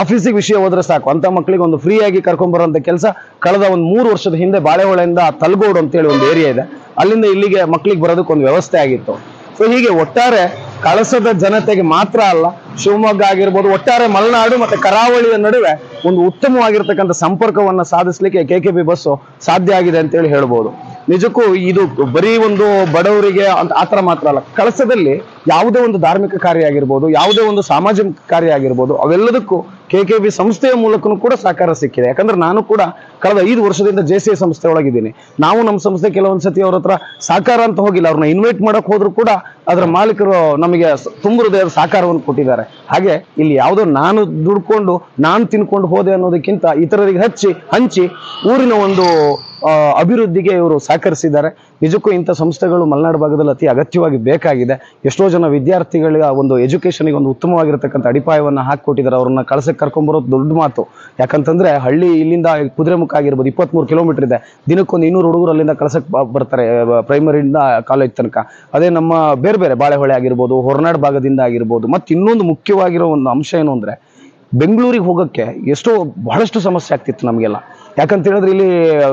ಆಫೀಸಿಗೆ ವಿಷಯ ಹೋದ್ರೆ ಸಾಕು. ಅಂತ ಮಕ್ಕಳಿಗೆ ಒಂದು ಫ್ರೀ ಆಗಿ ಕರ್ಕೊಂಡ್ಬರೋಂಥ ಕೆಲಸ ಕಳೆದ ಒಂದು ಮೂರು ವರ್ಷದ ಹಿಂದೆ ಬಾಳೆಹೊಳೆಯಿಂದ ತಲಗೋಡು ಅಂತೇಳಿ ಒಂದು ಏರಿಯಾ ಇದೆ. ಅಲ್ಲಿಂದ ಇಲ್ಲಿಗೆ ಮಕ್ಕಳಿಗೆ ಬರೋದಕ್ಕೆ ಒಂದು ವ್ಯವಸ್ಥೆ ಆಗಿತ್ತು. ಸೊ ಹೀಗೆ ಒಟ್ಟಾರೆ ಕಳಸದ ಜನತೆಗೆ ಮಾತ್ರ ಅಲ್ಲ, ಶಿವಮೊಗ್ಗ ಆಗಿರ್ಬೋದು, ಒಟ್ಟಾರೆ ಮಲೆನಾಡು ಮತ್ತೆ ಕರಾವಳಿಯ ನಡುವೆ ಒಂದು ಉತ್ತಮವಾಗಿರ್ತಕ್ಕಂಥ ಸಂಪರ್ಕವನ್ನ ಸಾಧಿಸ್ಲಿಕ್ಕೆ ಕೆ ಕೆ ಬಿ ಬಸ್ಸು ಸಾಧ್ಯ ಆಗಿದೆ ಅಂತೇಳಿ ಹೇಳ್ಬೋದು. ನಿಜಕ್ಕೂ ಇದು ಬರೀ ಒಂದು ಬಡವರಿಗೆ ಅಂತ ಆತರ ಮಾತ್ರ ಅಲ್ಲ. ಕಳಸದಲ್ಲಿ ಯಾವುದೇ ಒಂದು ಧಾರ್ಮಿಕ ಕಾರ್ಯ ಆಗಿರ್ಬೋದು ಯಾವುದೇ ಒಂದು ಸಾಮಾಜಿಕ ಕಾರ್ಯ ಆಗಿರ್ಬೋದು ಅವೆಲ್ಲದಕ್ಕೂ ಕೆ ಕೆ ಬಿ ಸಂಸ್ಥೆಯ ಮೂಲಕನೂ ಕೂಡ ಸಹಕಾರ ಸಿಕ್ಕಿದೆ. ಯಾಕಂದ್ರೆ ನಾನು ಕೂಡ ಕಳೆದ ಐದು ವರ್ಷದಿಂದ ಜೆ ಸಿ ಸಂಸ್ಥೆ ಒಳಗಿದ್ದೀನಿ. ನಾವು ನಮ್ಮ ಸಂಸ್ಥೆ ಕೆಲವೊಂದ್ಸತಿ ಅವ್ರ ಹತ್ರ ಸಹಕಾರ ಅಂತ ಹೋಗಿಲ್ಲ. ಅವ್ರನ್ನ ಇನ್ವೈಟ್ ಮಾಡಕ್ ಹೋದ್ರು ಕೂಡ ಅದರ ಮಾಲೀಕರು ನಮಗೆ ತುಂಬ ಹೃದಯದ ಸಹಕಾರವನ್ನು ಕೊಟ್ಟಿದ್ದಾರೆ. ಹಾಗೆ ಇಲ್ಲಿ ಯಾವುದೋ ನಾನು ದುಡ್ಕೊಂಡು, ನಾನು ತಿನ್ಕೊಂಡು ಹೋದೆ ಅನ್ನೋದಕ್ಕಿಂತ ಇತರರಿಗೆ ಹಚ್ಚಿ, ಹಂಚಿ ಊರಿನ ಒಂದು ಅಭಿವೃದ್ಧಿಗೆ ಇವರು ಸಹಕರಿಸಿದ್ದಾರೆ. ನಿಜಕ್ಕೂ ಇಂಥ ಸಂಸ್ಥೆಗಳು ಮಲೆನಾಡು ಭಾಗದಲ್ಲಿ ಅತಿ ಅಗತ್ಯವಾಗಿ ಬೇಕಾಗಿದೆ. ಎಷ್ಟೋ ಜನ ವಿದ್ಯಾರ್ಥಿಗಳಿಗೆ ಒಂದು ಎಜುಕೇಷನಿಗೆ ಒಂದು ಉತ್ತಮವಾಗಿರತಕ್ಕಂಥ ಅಡಿಪಾಯವನ್ನು ಹಾಕಿಕೊಟ್ಟಿದ್ದಾರೆ. ಅವ್ರನ್ನ ಕಳಸಕ್ಕೆ ಕರ್ಕೊಂಬರೋದು ದೊಡ್ಡ ಮಾತು. ಯಾಕಂತಂದ್ರೆ ಹಳ್ಳಿ ಇಲ್ಲಿಂದ ಕುದುರೆಮುಖ ಆಗಿರ್ಬೋದು, ಇಪ್ಪತ್ಮೂರು ಕಿಲೋಮೀಟರ್ ಇದೆ. ದಿನಕ್ಕೊಂದು ಇನ್ನೂರು ಹುಡುಗರು ಅಲ್ಲಿಂದ ಕಳಸಕ್ಕೆ ಬರ್ತಾರೆ ಪ್ರೈಮರಿಯಿಂದ ಕಾಲೇಜ್ ತನಕ. ಅದೇ ನಮ್ಮ ಬೇರೆ ಬೇರೆ ಬಾಳೆಹೊಳೆ ಆಗಿರ್ಬೋದು, ಹೊರನಾಡು ಭಾಗದಿಂದ ಆಗಿರ್ಬೋದು. ಮತ್ತು ಇನ್ನೊಂದು ಮುಖ್ಯವಾಗಿರೋ ಒಂದು ಅಂಶ ಏನು ಅಂದರೆ, ಬೆಂಗಳೂರಿಗೆ ಹೋಗೋಕ್ಕೆ ಎಷ್ಟೋ ಬಹಳಷ್ಟು ಸಮಸ್ಯೆ ಆಗ್ತಿತ್ತು ನಮಗೆಲ್ಲ. ಯಾಕಂತ ಹೇಳಿದ್ರೆ ಇಲ್ಲಿ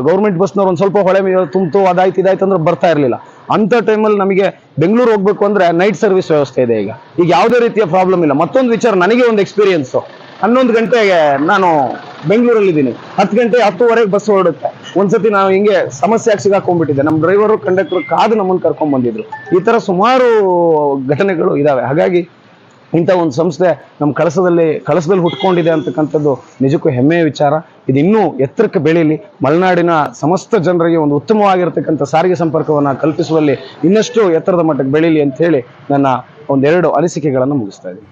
ಗೌರ್ಮೆಂಟ್ ಬಸ್ನವ್ರು ಒಂದು ಸ್ವಲ್ಪ ಹೊಳೆ ತುಂಬಿತು, ಅದಾಯ್ತು, ಇದಾಯ್ತು ಅಂದ್ರೆ ಬರ್ತಾ ಇರಲಿಲ್ಲ. ಅಂಥ ಟೈಮಲ್ಲಿ ನಮಗೆ ಬೆಂಗಳೂರು ಹೋಗ್ಬೇಕು ಅಂದ್ರೆ ನೈಟ್ ಸರ್ವಿಸ್ ವ್ಯವಸ್ಥೆ ಇದೆ ಈಗ. ಈಗ ಯಾವುದೇ ರೀತಿಯ ಪ್ರಾಬ್ಲಮ್ ಇಲ್ಲ. ಮತ್ತೊಂದು ವಿಚಾರ, ನನಗೆ ಒಂದು ಎಕ್ಸ್ಪೀರಿಯನ್ಸು ಹನ್ನೊಂದು ಗಂಟೆಗೆ ನಾನು ಬೆಂಗಳೂರಲ್ಲಿದ್ದೀನಿ. ಹತ್ತು ಗಂಟೆ, ಹತ್ತುವರೆಗೆ ಬಸ್ ಹೊರಡುತ್ತೆ. ಒಂದ್ಸತಿ ನಾವು ಹಿಂಗೆ ಸಮಸ್ಯೆಯಾಗಿ ಸಿಗಾಕೊಂಡ್ಬಿಟ್ಟಿದ್ದೆ. ನಮ್ಮ ಡ್ರೈವರು ಕಂಡಕ್ಟರ್ ಕಾದು ನಮ್ಮನ್ನು ಕರ್ಕೊಂಡ್ ಬಂದಿದ್ರು ಈ ತರ ಸುಮಾರು ಘಟನೆಗಳು ಇದಾವೆ. ಹಾಗಾಗಿ ಇಂಥ ಒಂದು ಸಂಸ್ಥೆ ನಮ್ಮ ಕಳಸದಲ್ಲಿ ಕಳಸದಲ್ಲಿ ಹುಟ್ಕೊಂಡಿದೆ ಅಂತಕ್ಕಂಥದ್ದು ನಿಜಕ್ಕೂ ಹೆಮ್ಮೆಯ ವಿಚಾರ. ಇದು ಇನ್ನೂ ಎತ್ತರಕ್ಕೆ ಬೆಳೀಲಿ. ಮಲೆನಾಡಿನ ಸಮಸ್ತ ಜನರಿಗೆ ಒಂದು ಉತ್ತಮವಾಗಿರ್ತಕ್ಕಂಥ ಸಾರಿಗೆ ಸಂಪರ್ಕವನ್ನು ಕಲ್ಪಿಸುವಲ್ಲಿ ಇನ್ನಷ್ಟು ಎತ್ತರದ ಮಟ್ಟಕ್ಕೆ ಬೆಳೀಲಿ ಅಂತ ಹೇಳಿ ನನ್ನ ಒಂದೆರಡು ಅನಿಸಿಕೆಗಳನ್ನು ಮುಗಿಸ್ತಾ ಇದ್ದೀನಿ.